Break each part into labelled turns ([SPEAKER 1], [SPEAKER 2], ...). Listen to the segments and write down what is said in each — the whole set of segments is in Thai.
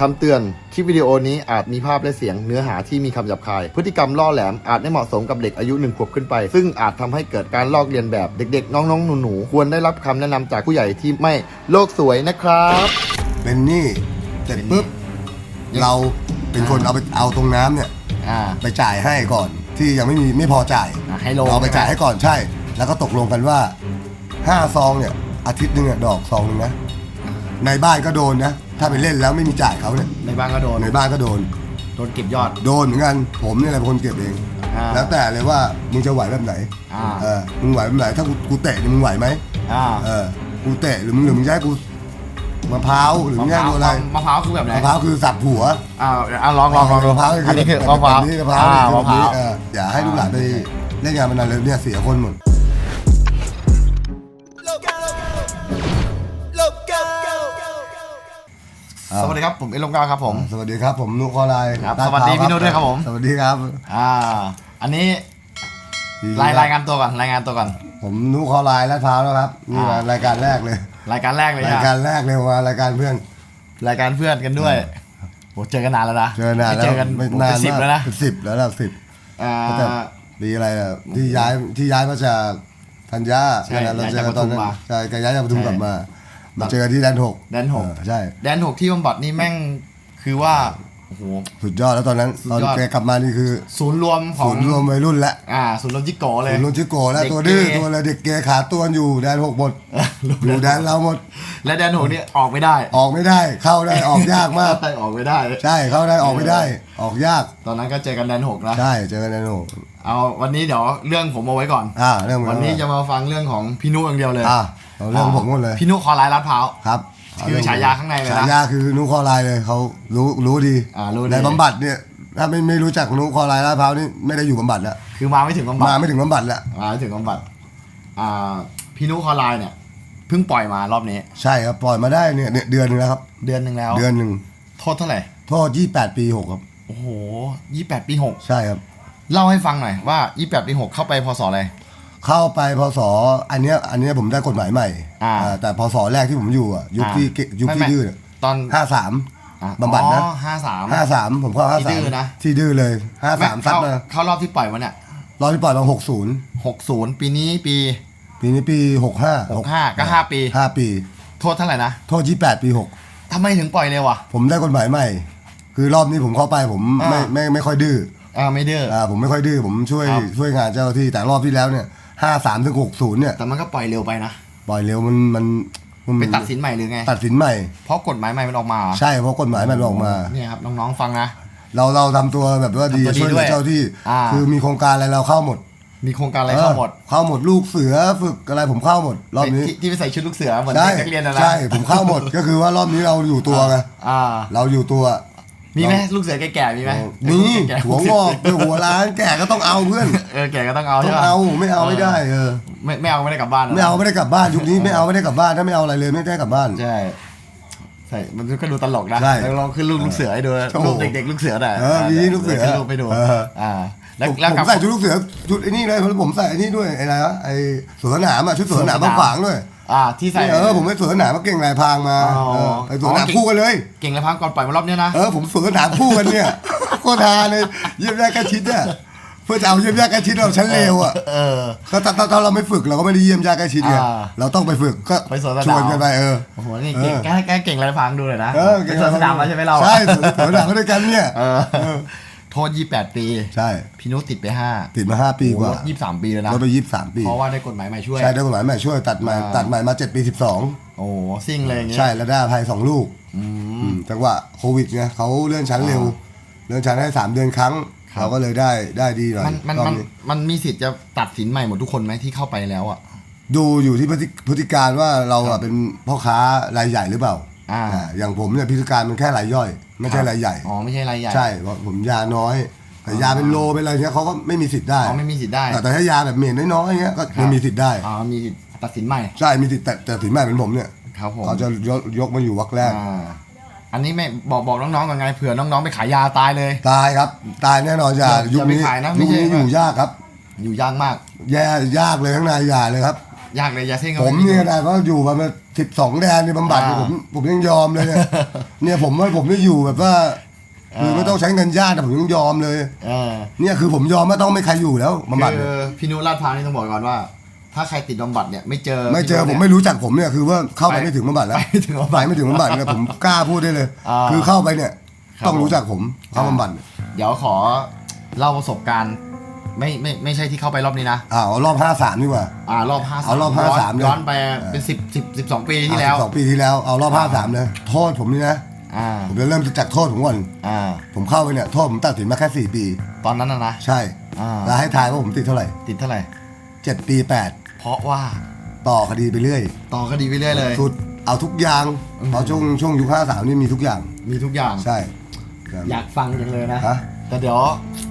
[SPEAKER 1] คำเตือน คลิปวิดีโอนี้อาจมีภาพและเสียงเนื้อหาที่มีคำหยาบคาย พฤติกรรมล่อแหลมอาจไม่เหมาะสมกับเด็กอายุหนึ่งขวบขึ้นไป ซึ่งอาจทำให้เกิดการลอกเลียนแบบเด็กๆ น้องๆ หนูๆ ควรได้รับคำแนะนำจากผู้ใหญ่ที่ไม่โลกสวยนะครับ
[SPEAKER 2] เป็นหนี้เสร็จปุ๊บ
[SPEAKER 1] ยัง
[SPEAKER 2] เราเป็นคนเอาไปเอาตรงน้ำเนี่ย
[SPEAKER 1] อ่า
[SPEAKER 2] ไปจ่ายให้ก่อนที่ยังไม่มีไม่พอจ่าย
[SPEAKER 1] อะให้ลง
[SPEAKER 2] เราไปจ่ายให้ก่อนใช่ แล้วก็ตกลงกันว่าห้าซองเนี่ยอาทิตย์หนึงอะดอกซองหนึงนะในบ้านก็โดนนะ ถ้าไปเล่นแล้วไม่มีจ่ายเขาเนี่ย
[SPEAKER 1] ในบ้านก็โดน
[SPEAKER 2] ในบ้านก็โดน
[SPEAKER 1] โดนเก็บยอด
[SPEAKER 2] โดนเหมือนกันผมเนี่ยแหละเป็นคนเก็บเอง
[SPEAKER 1] อ่า
[SPEAKER 2] แล้วแต่เลยว่ามึงจะไหวแบบไหน
[SPEAKER 1] อ่า
[SPEAKER 2] เออมึงไหวแบบไหนถ้ากูกูเตะเนี่ยมึงไหวไหม
[SPEAKER 1] อ่า
[SPEAKER 2] เออกูเตะหรือมึงหรือมึงจะให้กูมะพร้าวหรือมึงจะให้กูอะไร
[SPEAKER 1] มะพร้าวคือแบบไหน
[SPEAKER 2] มะพร้าวคือสับหัว
[SPEAKER 1] อ่าอ่าลองลองลองดู
[SPEAKER 2] มะพร้าว
[SPEAKER 1] อันนี้คือมะพร้าว
[SPEAKER 2] แบบนี้มะพร้าว
[SPEAKER 1] อ่า
[SPEAKER 2] คือ
[SPEAKER 1] มะพร้าว
[SPEAKER 2] เอออย่าให้ลูกหลานไปเล่นงานมันนานเลยเนี่ยเสียคนหมด
[SPEAKER 1] สวัสดีครับผมเอลงกาครับผม
[SPEAKER 2] สวัสดีครับ ผมนุกคอไลน์
[SPEAKER 1] ครับ
[SPEAKER 2] ลา
[SPEAKER 1] สวัสดี
[SPEAKER 2] พาว
[SPEAKER 1] พี่นุ๊กด้วยครับผม
[SPEAKER 2] สวัสดีครับ
[SPEAKER 1] อ่า อันนี้รายรายงานตัวก่อนรายงานตัวก่อน
[SPEAKER 2] ผมนุกคอไลน์ลาดพร้าวแล้วครับนี่มา
[SPEAKER 1] อ่าร
[SPEAKER 2] รายการแรกเลย
[SPEAKER 1] รายการแรกเลย
[SPEAKER 2] ราย
[SPEAKER 1] อะ
[SPEAKER 2] การแรกเลยมารายการเพื่อน
[SPEAKER 1] รายการเพื่อนกันด้วยโหเจอกันนานแล้วนะ
[SPEAKER 2] เจอนาน
[SPEAKER 1] ไม่
[SPEAKER 2] แล้ว
[SPEAKER 1] เจอกัน
[SPEAKER 2] ไม่
[SPEAKER 1] โอ้
[SPEAKER 2] นาน
[SPEAKER 1] เป็นสิบ
[SPEAKER 2] มาก
[SPEAKER 1] แล้วนะ
[SPEAKER 2] เป็นสิบแล้วนะสิบ
[SPEAKER 1] อ่า
[SPEAKER 2] ก็จะปีอะไรอะที่ย้ายที่ย้ายมาจากธัญญา
[SPEAKER 1] ใช่
[SPEAKER 2] นั่นนะเราเจอ
[SPEAKER 1] ย้ายจาก
[SPEAKER 2] กันตอนนั้น
[SPEAKER 1] ปทุมมา
[SPEAKER 2] ใช่แกย้ายจากปทุม
[SPEAKER 1] ใช่
[SPEAKER 2] กลับมา มาเจอกันที่แดนหก
[SPEAKER 1] แดนหก
[SPEAKER 2] เออใช่
[SPEAKER 1] แดนหกที่บำบัดนี่แม่งคือว่าโอ้โห
[SPEAKER 2] สุดยอดแล้วตอนนั้น
[SPEAKER 1] สุด
[SPEAKER 2] ตอน
[SPEAKER 1] ยอด
[SPEAKER 2] แกกลับมานี่คือ
[SPEAKER 1] ศูนย์รวมขอ
[SPEAKER 2] ศู
[SPEAKER 1] ง
[SPEAKER 2] นย์รวมวัยรุ่นแล้ว
[SPEAKER 1] อ่าศูนย์รวมจิโกะเลย
[SPEAKER 2] ศูนย์รวมชิโกะแล้ว
[SPEAKER 1] เด็ก
[SPEAKER 2] ตัวดื้อ
[SPEAKER 1] เก
[SPEAKER 2] ตัวอะไรเด็กเกย์ขาตัวอยู่แดนหกหมด
[SPEAKER 1] เออรู้
[SPEAKER 2] อยู่แดนเราหมด
[SPEAKER 1] และแดนหกนี่ออกไม่ได้
[SPEAKER 2] ออกไม่ได้ เข้าได้ออกยากมาก
[SPEAKER 1] ใช่ออกไม่ได้
[SPEAKER 2] ใช่เข้าได้ออกไม่ได้ ออกยาก
[SPEAKER 1] ตอนนั้นก็เจอกันแดนหกนะ
[SPEAKER 2] ใช่เจอกันแดนหก
[SPEAKER 1] เอาวันนี้เดี๋ยวเรื่องผมเอาไว้ก่อน
[SPEAKER 2] อ่าเรื่อง
[SPEAKER 1] วันนี้จะมาฟังเรื่องของพี่นุอย่างเดียวเลย
[SPEAKER 2] อ่า เอาเรื่องของผมหมดเลย
[SPEAKER 1] พี่นุคอไลน์ลาดพร้าว
[SPEAKER 2] ครับ
[SPEAKER 1] คือฉายาข้างในเลยนะ
[SPEAKER 2] ฉายาคือนุคอไลน์เลยเขารู้รู้ดี
[SPEAKER 1] อ่ารู้ดี
[SPEAKER 2] ในบำบัดเนี่ยถ้าไม่ไม่รู้จักนุคอไลน์ลาดพร้าวนี่ไม่ได้อยู่บำบัดแล้ว
[SPEAKER 1] คือมาไม่ถึงบำบัด
[SPEAKER 2] มาไม่ถึงบำบัดแล้ว
[SPEAKER 1] มาไม่ถึงบำบัดอ่าพี่นุคอไลน์เนี่ยเพิ่งปล่อยมารอบนี้
[SPEAKER 2] ใช่ครับปล่อยมาได้เนี่ยเนี่ยเดือนหนึงแล้วครับ
[SPEAKER 1] เดือนหนึ่งแล้ว
[SPEAKER 2] เดือนหนึ่ง
[SPEAKER 1] โทษเท่าไหร่
[SPEAKER 2] โทษยี่แปดปีหกครับ
[SPEAKER 1] โอ้โหยี่แปดปีหก
[SPEAKER 2] ใช่ครับ
[SPEAKER 1] เล่าให้ฟังหน่อยว่ายี่แปดปีหกเข้าไปพศอะไร
[SPEAKER 2] เข้าไปพศอันเนี้ยอันเนี้ยผมได้กฎหมายใหม่
[SPEAKER 1] อ่า
[SPEAKER 2] อ่าแต่พศแรกที่ผมอยู่อะยุคที่เกยุคที่
[SPEAKER 1] ไม่ไม่
[SPEAKER 2] ดื้อ
[SPEAKER 1] ตอน
[SPEAKER 2] ห้าสาม
[SPEAKER 1] อะ
[SPEAKER 2] บำบัดนะ
[SPEAKER 1] อ๋อห้าสาม
[SPEAKER 2] ห้าสามผมเข้าห้า
[SPEAKER 1] ที่
[SPEAKER 2] สา
[SPEAKER 1] ดื้
[SPEAKER 2] ม
[SPEAKER 1] อนะ
[SPEAKER 2] ที่ดื้อเลยห้าสามซัด
[SPEAKER 1] เข้า
[SPEAKER 2] มา
[SPEAKER 1] เข้ารอบที่ปล่อยมาเนี่ย
[SPEAKER 2] รอบที่ปล่อยมาหกศูนย์
[SPEAKER 1] หกศูนย์ปีนี้ปี
[SPEAKER 2] ปีนี้ปีหกห้า
[SPEAKER 1] หกห้าก็ห้าปี
[SPEAKER 2] ห้าปี
[SPEAKER 1] โทษเท่าไหร่นะ
[SPEAKER 2] โทษยี่แปดปีหก
[SPEAKER 1] ทำไมถึงปล่อยเร็วอะ
[SPEAKER 2] ผมได้กฎหมายใหม่ คือรอบนี้ผมเข้าไปผมไม่
[SPEAKER 1] อ่า
[SPEAKER 2] ไม่ไม่ค่อยดื้อ
[SPEAKER 1] อ่าไม่ดื้อ
[SPEAKER 2] อ่าผมไม่ค่อยดื้อผมช่วย
[SPEAKER 1] ครับ
[SPEAKER 2] ช่วยงานเจ้าหน้าที่แต่รอบที่แล้วเนี่ย ห้าสามถึงหกศูนย์เนี่ย
[SPEAKER 1] แต่มันก็ปล่อยเร็วไปนะ
[SPEAKER 2] ปล่อยเร็วมันมันมัน
[SPEAKER 1] ไปตัดสินใหม่หรือไง
[SPEAKER 2] ตัดสินใหม่
[SPEAKER 1] เพราะกฎหมายใหม่มันออกมาเหรอ
[SPEAKER 2] ใช่เพราะกฎหมายมันออกมา
[SPEAKER 1] เนี่ยครับน้องๆฟังนะ
[SPEAKER 2] เราเราทำตัวแบบว่าดี
[SPEAKER 1] ทำตัวดี
[SPEAKER 2] ช่วยเหลื
[SPEAKER 1] ด้ว
[SPEAKER 2] อยเจ้าที่
[SPEAKER 1] อ่า
[SPEAKER 2] คือมีโครงการอะไรเราเข้าหมด
[SPEAKER 1] มีโครงการอะไรเข้าหมด
[SPEAKER 2] ออเข้าหมดลูกเสือฝึกอะไรผมเข้าหมด รอบนี้
[SPEAKER 1] ที่ที่ไปใส่ชุดลูกเสือเหมือน
[SPEAKER 2] ใช่
[SPEAKER 1] เด็กนักเรียนนะนะ
[SPEAKER 2] ใช่ผมเข้าหมดก็คือว่ารอบนี้เราอยู่ตัวไง
[SPEAKER 1] อ่า
[SPEAKER 2] เราอยู่ตัว
[SPEAKER 1] มีไหมลูกเสือแก่ๆมีไหม
[SPEAKER 2] มี
[SPEAKER 1] แก่ๆ
[SPEAKER 2] หัวงอกไปหัวล้านแก่ก็ต้องเอาเพื่อน
[SPEAKER 1] เออแก่ก็ต้องเอา
[SPEAKER 2] ต้อ
[SPEAKER 1] ใช่
[SPEAKER 2] ง
[SPEAKER 1] ปะ
[SPEAKER 2] เอาไม่เอาไม่ได้เออ
[SPEAKER 1] ไม่ไม่เอาไม่ได้กลับบ้านนะ
[SPEAKER 2] ไม่เอาไม่ได้กลับบ้านยุคนี้ไม่เอาไม่ได้กลับบ้านถ้าไม่เอาอะไรเลยไม่ได้กลับบ้าน
[SPEAKER 1] ใช่ใช่ มันก็ดูตลกนะ
[SPEAKER 2] ใช่
[SPEAKER 1] แล้วลองขึ้นรูปลูกเสือให้ดู
[SPEAKER 2] โอ้โห
[SPEAKER 1] รูปเด็กๆลูกเสือหน่อย
[SPEAKER 2] เออมีลูกเสือ
[SPEAKER 1] ขึ้นรูปไปดู
[SPEAKER 2] เออ
[SPEAKER 1] อ่าแล้ว
[SPEAKER 2] ผม
[SPEAKER 1] แล้ว
[SPEAKER 2] ผ
[SPEAKER 1] กับ
[SPEAKER 2] มใส่ชุดลูกเสือชุดไอ้นี่เลยเพราะผมใส่ไอ้นี่ด้วยไอ้อะไรวะไอ้สวนสนามอะชุดสวนสนาม
[SPEAKER 1] สวนสนาม
[SPEAKER 2] บางขวางด้วย
[SPEAKER 1] อ่าที่ใส่
[SPEAKER 2] เออผมไปสวนสนามมาเก่งลายพรางมา
[SPEAKER 1] อ๋อ
[SPEAKER 2] เออไอ้สวนสนาม
[SPEAKER 1] อ๋อ
[SPEAKER 2] คู่กันเลย
[SPEAKER 1] เก่งและพังก่อนปล่อยมารอบเนี้ยนะ
[SPEAKER 2] เออผมสวนสนามคู่กันเนี่ยโคตรฮาเลยเยี่ยมแยกกระชิดเนี่ยเพื่อจะเอาเยี่ยมแยกกระชิดเราชั้นเลวอะ
[SPEAKER 1] เออ
[SPEAKER 2] ก็ถ้าถ้าถ้าเราไม่ฝึกเราก็ไม่ได้เยี่ยมแยกกระชิดไง
[SPEAKER 1] อ่า
[SPEAKER 2] เราต้องไปฝึกก็
[SPEAKER 1] ไปสวนสนาม
[SPEAKER 2] ชวนกันไปเออ
[SPEAKER 1] โอ้โหนี่เก่ง
[SPEAKER 2] เออ
[SPEAKER 1] แกแกเก่งและพังดูเลยนะ
[SPEAKER 2] เออ
[SPEAKER 1] เป็นสวนสนามมาใช่ไหมเรา
[SPEAKER 2] ใช่สวนสวนสนามก็ด้วยกันเนี่ย
[SPEAKER 1] เออ โทษยี่แปดปี
[SPEAKER 2] ใช่
[SPEAKER 1] พี่นุติดไปห้า
[SPEAKER 2] ติดมาห้าปีกว่า
[SPEAKER 1] ยี่สามปีแล้วนะ
[SPEAKER 2] ลดไปยี่สิบสามปี
[SPEAKER 1] เพราะว่าได้กฎหมายใหม่ช่วย
[SPEAKER 2] ใช่ได้กฎหมายใหม่ช่วยตัดใหม่
[SPEAKER 1] อ่า
[SPEAKER 2] ตัดใหม่มาเจ็ดปีสิบสอง
[SPEAKER 1] โอ้โหซิ่งเลยอย่างเงี้ย
[SPEAKER 2] ใช่แล้วได้อภัยสองลูก
[SPEAKER 1] อืม
[SPEAKER 2] อืมจังหวะโควิดไงเขาเลื่อนชั้นเร็ว
[SPEAKER 1] อ่
[SPEAKER 2] เลื่อนชั้นให้สามเดือนครั้ง
[SPEAKER 1] ครับ
[SPEAKER 2] เราก็เลยได้ได้ดีหน่อย
[SPEAKER 1] มันมัน
[SPEAKER 2] รอบ
[SPEAKER 1] มัน
[SPEAKER 2] นี้
[SPEAKER 1] มันมีสิทธิ์จะตัดสินใหม่หมดทุกคนไหมที่เข้าไปแล้วอะ
[SPEAKER 2] ดูอยู่ที่พฤติพฤติการว่าเราอะเป็นพ่อค้ารายใหญ่หรือเปล่า
[SPEAKER 1] อ่า
[SPEAKER 2] อ่าอย่างผมเนี่ยพฤติการมันแค่รายย่อย ไม่ใช่รายใหญ่
[SPEAKER 1] อ๋อไม่ใช่รายใหญ่
[SPEAKER 2] ใช่เพราะผมยาน้อยแต่ยาเป็นโลเป็นอะไรเงี้ยเขาก็ไม่มีสิทธิ์ได้
[SPEAKER 1] อ๋อไม่มีสิทธิ์ได้
[SPEAKER 2] แต่แต่ถ้ายาแบบเมนน้อยๆเงี้ยก็
[SPEAKER 1] ครับ
[SPEAKER 2] ยังมีสิทธิ์ได้
[SPEAKER 1] อ๋อมีสิทธิ์ตัดสินใหม่
[SPEAKER 2] ใช่มีสิทธิ์แต่แต่ถึงแม่เป็นผมเนี่ย
[SPEAKER 1] ครับผม
[SPEAKER 2] เขาจะยกยกมาอยู่วักแรก
[SPEAKER 1] อ่าอันนี้ไม่บอกบอกน้องๆก่อนไงเผื่อน้องๆไปขายยาตายเลย
[SPEAKER 2] ตายครับ ตายแน่นอนอย่า
[SPEAKER 1] อย่า
[SPEAKER 2] ยุคนี้
[SPEAKER 1] อย่าไปขายนะไม่
[SPEAKER 2] ยุค
[SPEAKER 1] ใช่
[SPEAKER 2] นี้
[SPEAKER 1] ว่า
[SPEAKER 2] อยู่ยากครับ
[SPEAKER 1] อยู่ยากมาก
[SPEAKER 2] แย่ยากเลยข้างในอย่าเลยครับ
[SPEAKER 1] ยากเลยยาเส้นก็
[SPEAKER 2] ผม
[SPEAKER 1] ไเนี่
[SPEAKER 2] ยนะก็อยู่มาสิบสองแดนในบำบัดเนี่ย
[SPEAKER 1] อ่า
[SPEAKER 2] ผมผมยังยอมเลยเนี่ยเนี่ยผมว่าผมได้อยู่แบบว่าคือ
[SPEAKER 1] อ่า
[SPEAKER 2] ไม่ต้องใช้เงินญาติแต่ผมยังยอมเลย
[SPEAKER 1] เออ
[SPEAKER 2] เนี่ยคือผมยอมไม่ต้องไม่ใครอยู่แล้วบำบัด
[SPEAKER 1] คื
[SPEAKER 2] เนี่ย
[SPEAKER 1] อพี่นุลาดพร้าวนี่ต้องบอกก่อนว่า ถ้าใครติดบำบัดเนี่ยไม่เจอ
[SPEAKER 2] ไม่เจอ
[SPEAKER 1] พี่นุ
[SPEAKER 2] ผม
[SPEAKER 1] นี่ย
[SPEAKER 2] ไม่รู้จักผมเนี่ยคือว่าเข้าไป
[SPEAKER 1] ไป
[SPEAKER 2] ไม่ถึงบำบัดแล้ว
[SPEAKER 1] ไปไม่ถึงบำบัด
[SPEAKER 2] ไปไม่ถึงบำบัดเนี่ยผมกล้าพูดได้เลย
[SPEAKER 1] อ่า
[SPEAKER 2] คือเข้าไปเนี่ย
[SPEAKER 1] ครับ
[SPEAKER 2] ต้องรู้จักผมเข้าบำบัดเนี่ย
[SPEAKER 1] เดี๋ยวขอเล่าประสบการณ์ ไม่ไม่ไม่ใช่ที่เข้าไปรอบนี้นะ
[SPEAKER 2] อ่าเอารอบห้าสามดีกว่า
[SPEAKER 1] อ่ารอบห้า
[SPEAKER 2] เอารอบ
[SPEAKER 1] ย้น
[SPEAKER 2] 53เลย
[SPEAKER 1] ย้อนไปเป็นสิบสิบสิบสองปีที่แล้ว
[SPEAKER 2] สองปีที่แล้วเอารอบห้าสามเลยโทษผมนี่นะ
[SPEAKER 1] อ่า
[SPEAKER 2] ผมจะเริ่มจากโทษผมก่อน
[SPEAKER 1] อ่า
[SPEAKER 2] ผมเข้าไปเนี่ยโทษผมตัดสินมาแค่สี่ปี
[SPEAKER 1] ตอนนั้นนะนะ
[SPEAKER 2] ใช่
[SPEAKER 1] อ่า
[SPEAKER 2] แล้วให้ทายว่าผมติดเท่าไหร่
[SPEAKER 1] ติดเท่าไหร่
[SPEAKER 2] เจ็ดปีแปด
[SPEAKER 1] เพราะว่า
[SPEAKER 2] ต่อคดีไปเรื่อย
[SPEAKER 1] ต่อคดีไปเรื่อยเลย
[SPEAKER 2] สุดเอาทุกอย่าง
[SPEAKER 1] อืม
[SPEAKER 2] เอาช่วงช่วงยุคห้าสามนี่มีทุกอย่าง
[SPEAKER 1] มีทุกอย่าง
[SPEAKER 2] ใช่
[SPEAKER 1] อยากฟังจังเลยนะ
[SPEAKER 2] ฮะ
[SPEAKER 1] แต่เดี๋ยว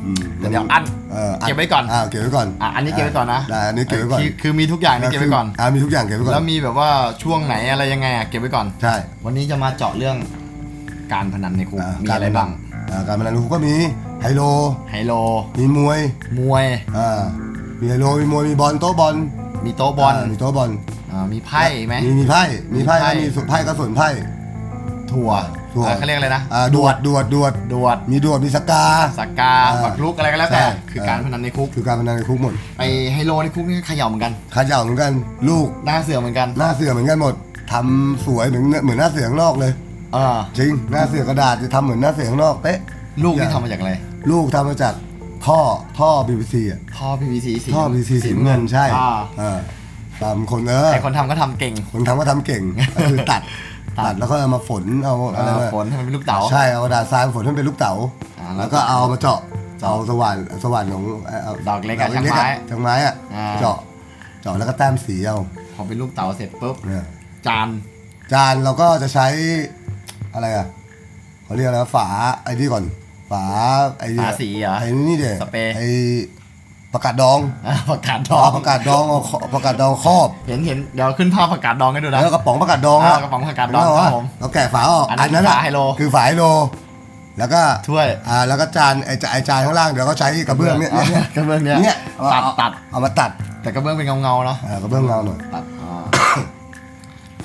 [SPEAKER 2] อืม
[SPEAKER 1] แต่เดี๋ยวอัน
[SPEAKER 2] เออ
[SPEAKER 1] เก็บไว้ก่อน
[SPEAKER 2] อ่าเก็บไว้ก่อน
[SPEAKER 1] อะอันนี้เก็บไว้ก่อนนะ
[SPEAKER 2] ได้อันนี้เก็บไว้ก่อน
[SPEAKER 1] คือคือมีทุกอย่างนี่เก็บไว้ก่อน
[SPEAKER 2] อ่ามีทุกอย่างเก็บไว้ก่อน
[SPEAKER 1] แล้วมีแบบว่าช่วงไหนอะไรยังไงอะเก็บไว้ก่อน
[SPEAKER 2] ใช่
[SPEAKER 1] วันนี้จะมาเจาะเรื่องการพนันในคุกามีอะไรบ้าง
[SPEAKER 2] อ่าการพนันลูกก็มีไฮโล
[SPEAKER 1] ไฮโล
[SPEAKER 2] มีมวย
[SPEAKER 1] มวย
[SPEAKER 2] อ่ามีไฮโลมีมวยมีบอลโต๊ะบอล
[SPEAKER 1] มีโต๊ะบอลา
[SPEAKER 2] มีโต๊ะบอล
[SPEAKER 1] อ่ามีไพ่ไหม
[SPEAKER 2] มีมีไพ่มีไพ่
[SPEAKER 1] มีไพ่
[SPEAKER 2] ก็มีส่วนไพ่ก็ส่วนไพ่
[SPEAKER 1] ถั่ว
[SPEAKER 2] ถั่ว
[SPEAKER 1] อ่าเขาเรียกอะไรนะ
[SPEAKER 2] อ่าดวดดวดดวด
[SPEAKER 1] ดวด
[SPEAKER 2] มีดวดมีสกา
[SPEAKER 1] สักกา
[SPEAKER 2] อ่า
[SPEAKER 1] บักลุกอะไรก็แล้วแต่
[SPEAKER 2] ใช่
[SPEAKER 1] คือการพนันในคุก
[SPEAKER 2] คือการพนันในคุกหมด
[SPEAKER 1] ไอไฮโลในคุกนี่เขย่าเหมือนกัน
[SPEAKER 2] ขย่าเหมือนกัน ลูก
[SPEAKER 1] หน้าเสือเหมือนกัน
[SPEAKER 2] หน้าเสือเหมือนกันหมดทำสวยเหมือนเหมือนหน้าเสือข้างนอกเลย
[SPEAKER 1] เออ
[SPEAKER 2] จริงหน้าเสือกระดาษจะทำเหมือนหน้าเสือข้างนอกเป๊ะ
[SPEAKER 1] ลูกนี่
[SPEAKER 2] อย่า
[SPEAKER 1] ทำมาจากอะไร
[SPEAKER 2] ลูกทำมาจากท่อท่อ PVC อะ
[SPEAKER 1] ท่อ PVC สี
[SPEAKER 2] ท่อ PVC สีน้ำเงินใช่
[SPEAKER 1] อ่า
[SPEAKER 2] เออตามคนเออ
[SPEAKER 1] ไอคนทำก็ทำเก่ง
[SPEAKER 2] คนทำก็ทำเก่งก็คือตัด
[SPEAKER 1] ตัด
[SPEAKER 2] ตัดแล้วก็เอามาฝนเอาอะไร
[SPEAKER 1] เออ
[SPEAKER 2] นะ
[SPEAKER 1] ฝนให้มันเป็นลูกเต๋า
[SPEAKER 2] ใช่เอากระดาษทรายมาฝนให้มันเป็นลูกเต๋า
[SPEAKER 1] อ่าแล้
[SPEAKER 2] แล้ววก็เอามาเจาะเอาสว่านสว่านของเอา
[SPEAKER 1] ดอกเล็กอะ
[SPEAKER 2] ด
[SPEAKER 1] ช่างไม้
[SPEAKER 2] ช่างไม้อะ
[SPEAKER 1] อ่า
[SPEAKER 2] เจาะเจาะแล้วก็แต้มสีเอา
[SPEAKER 1] พอเป็นลูกเต๋าเสร็จปุ๊บ
[SPEAKER 2] เนี่ย
[SPEAKER 1] จาน
[SPEAKER 2] จานเราก็จะใช้อะไรอะเขาเรียกอะไรวะฝาไอ้นี่ก่อนฝาไอ้เนี่ย
[SPEAKER 1] ฝาสีเหรอ
[SPEAKER 2] ไอ้นี่เด็
[SPEAKER 1] สเปรย์
[SPEAKER 2] ไอ้ ประกาศดอง
[SPEAKER 1] อ่าผักกาดด
[SPEAKER 2] อ๋
[SPEAKER 1] อ
[SPEAKER 2] องประกาศดองเอาขประกาศดองครอบ
[SPEAKER 1] เห็นเห็นเดี๋ยวขึ้นภาพผักกาดดองให้ดูนะ
[SPEAKER 2] แล้วกระป๋องประกาศดอง
[SPEAKER 1] อ่ากระป๋องประกาศดองครับผม
[SPEAKER 2] เราแกะฝาออก
[SPEAKER 1] อันนั้น
[SPEAKER 2] นั้นอะ
[SPEAKER 1] ฝาไฮโล
[SPEAKER 2] คือฝาไฮโล แล้วก็
[SPEAKER 1] ถ้วย
[SPEAKER 2] อ่าแล้วก็จานไอ้จาไอ้จานข้างล่างเดี๋ยวก็ใช้กระเบื้องเนี่ยเนี่ยเนี่ย
[SPEAKER 1] กระเบื้องเนี่ย
[SPEAKER 2] เนี่ย
[SPEAKER 1] ตัด
[SPEAKER 2] เอา
[SPEAKER 1] ตัด
[SPEAKER 2] เอามาตัด
[SPEAKER 1] แต่กระเบื้องเป็นเงาเงาๆเนาะ
[SPEAKER 2] อ่ากระเบื้องเงาหน่อย
[SPEAKER 1] ตัดอ่า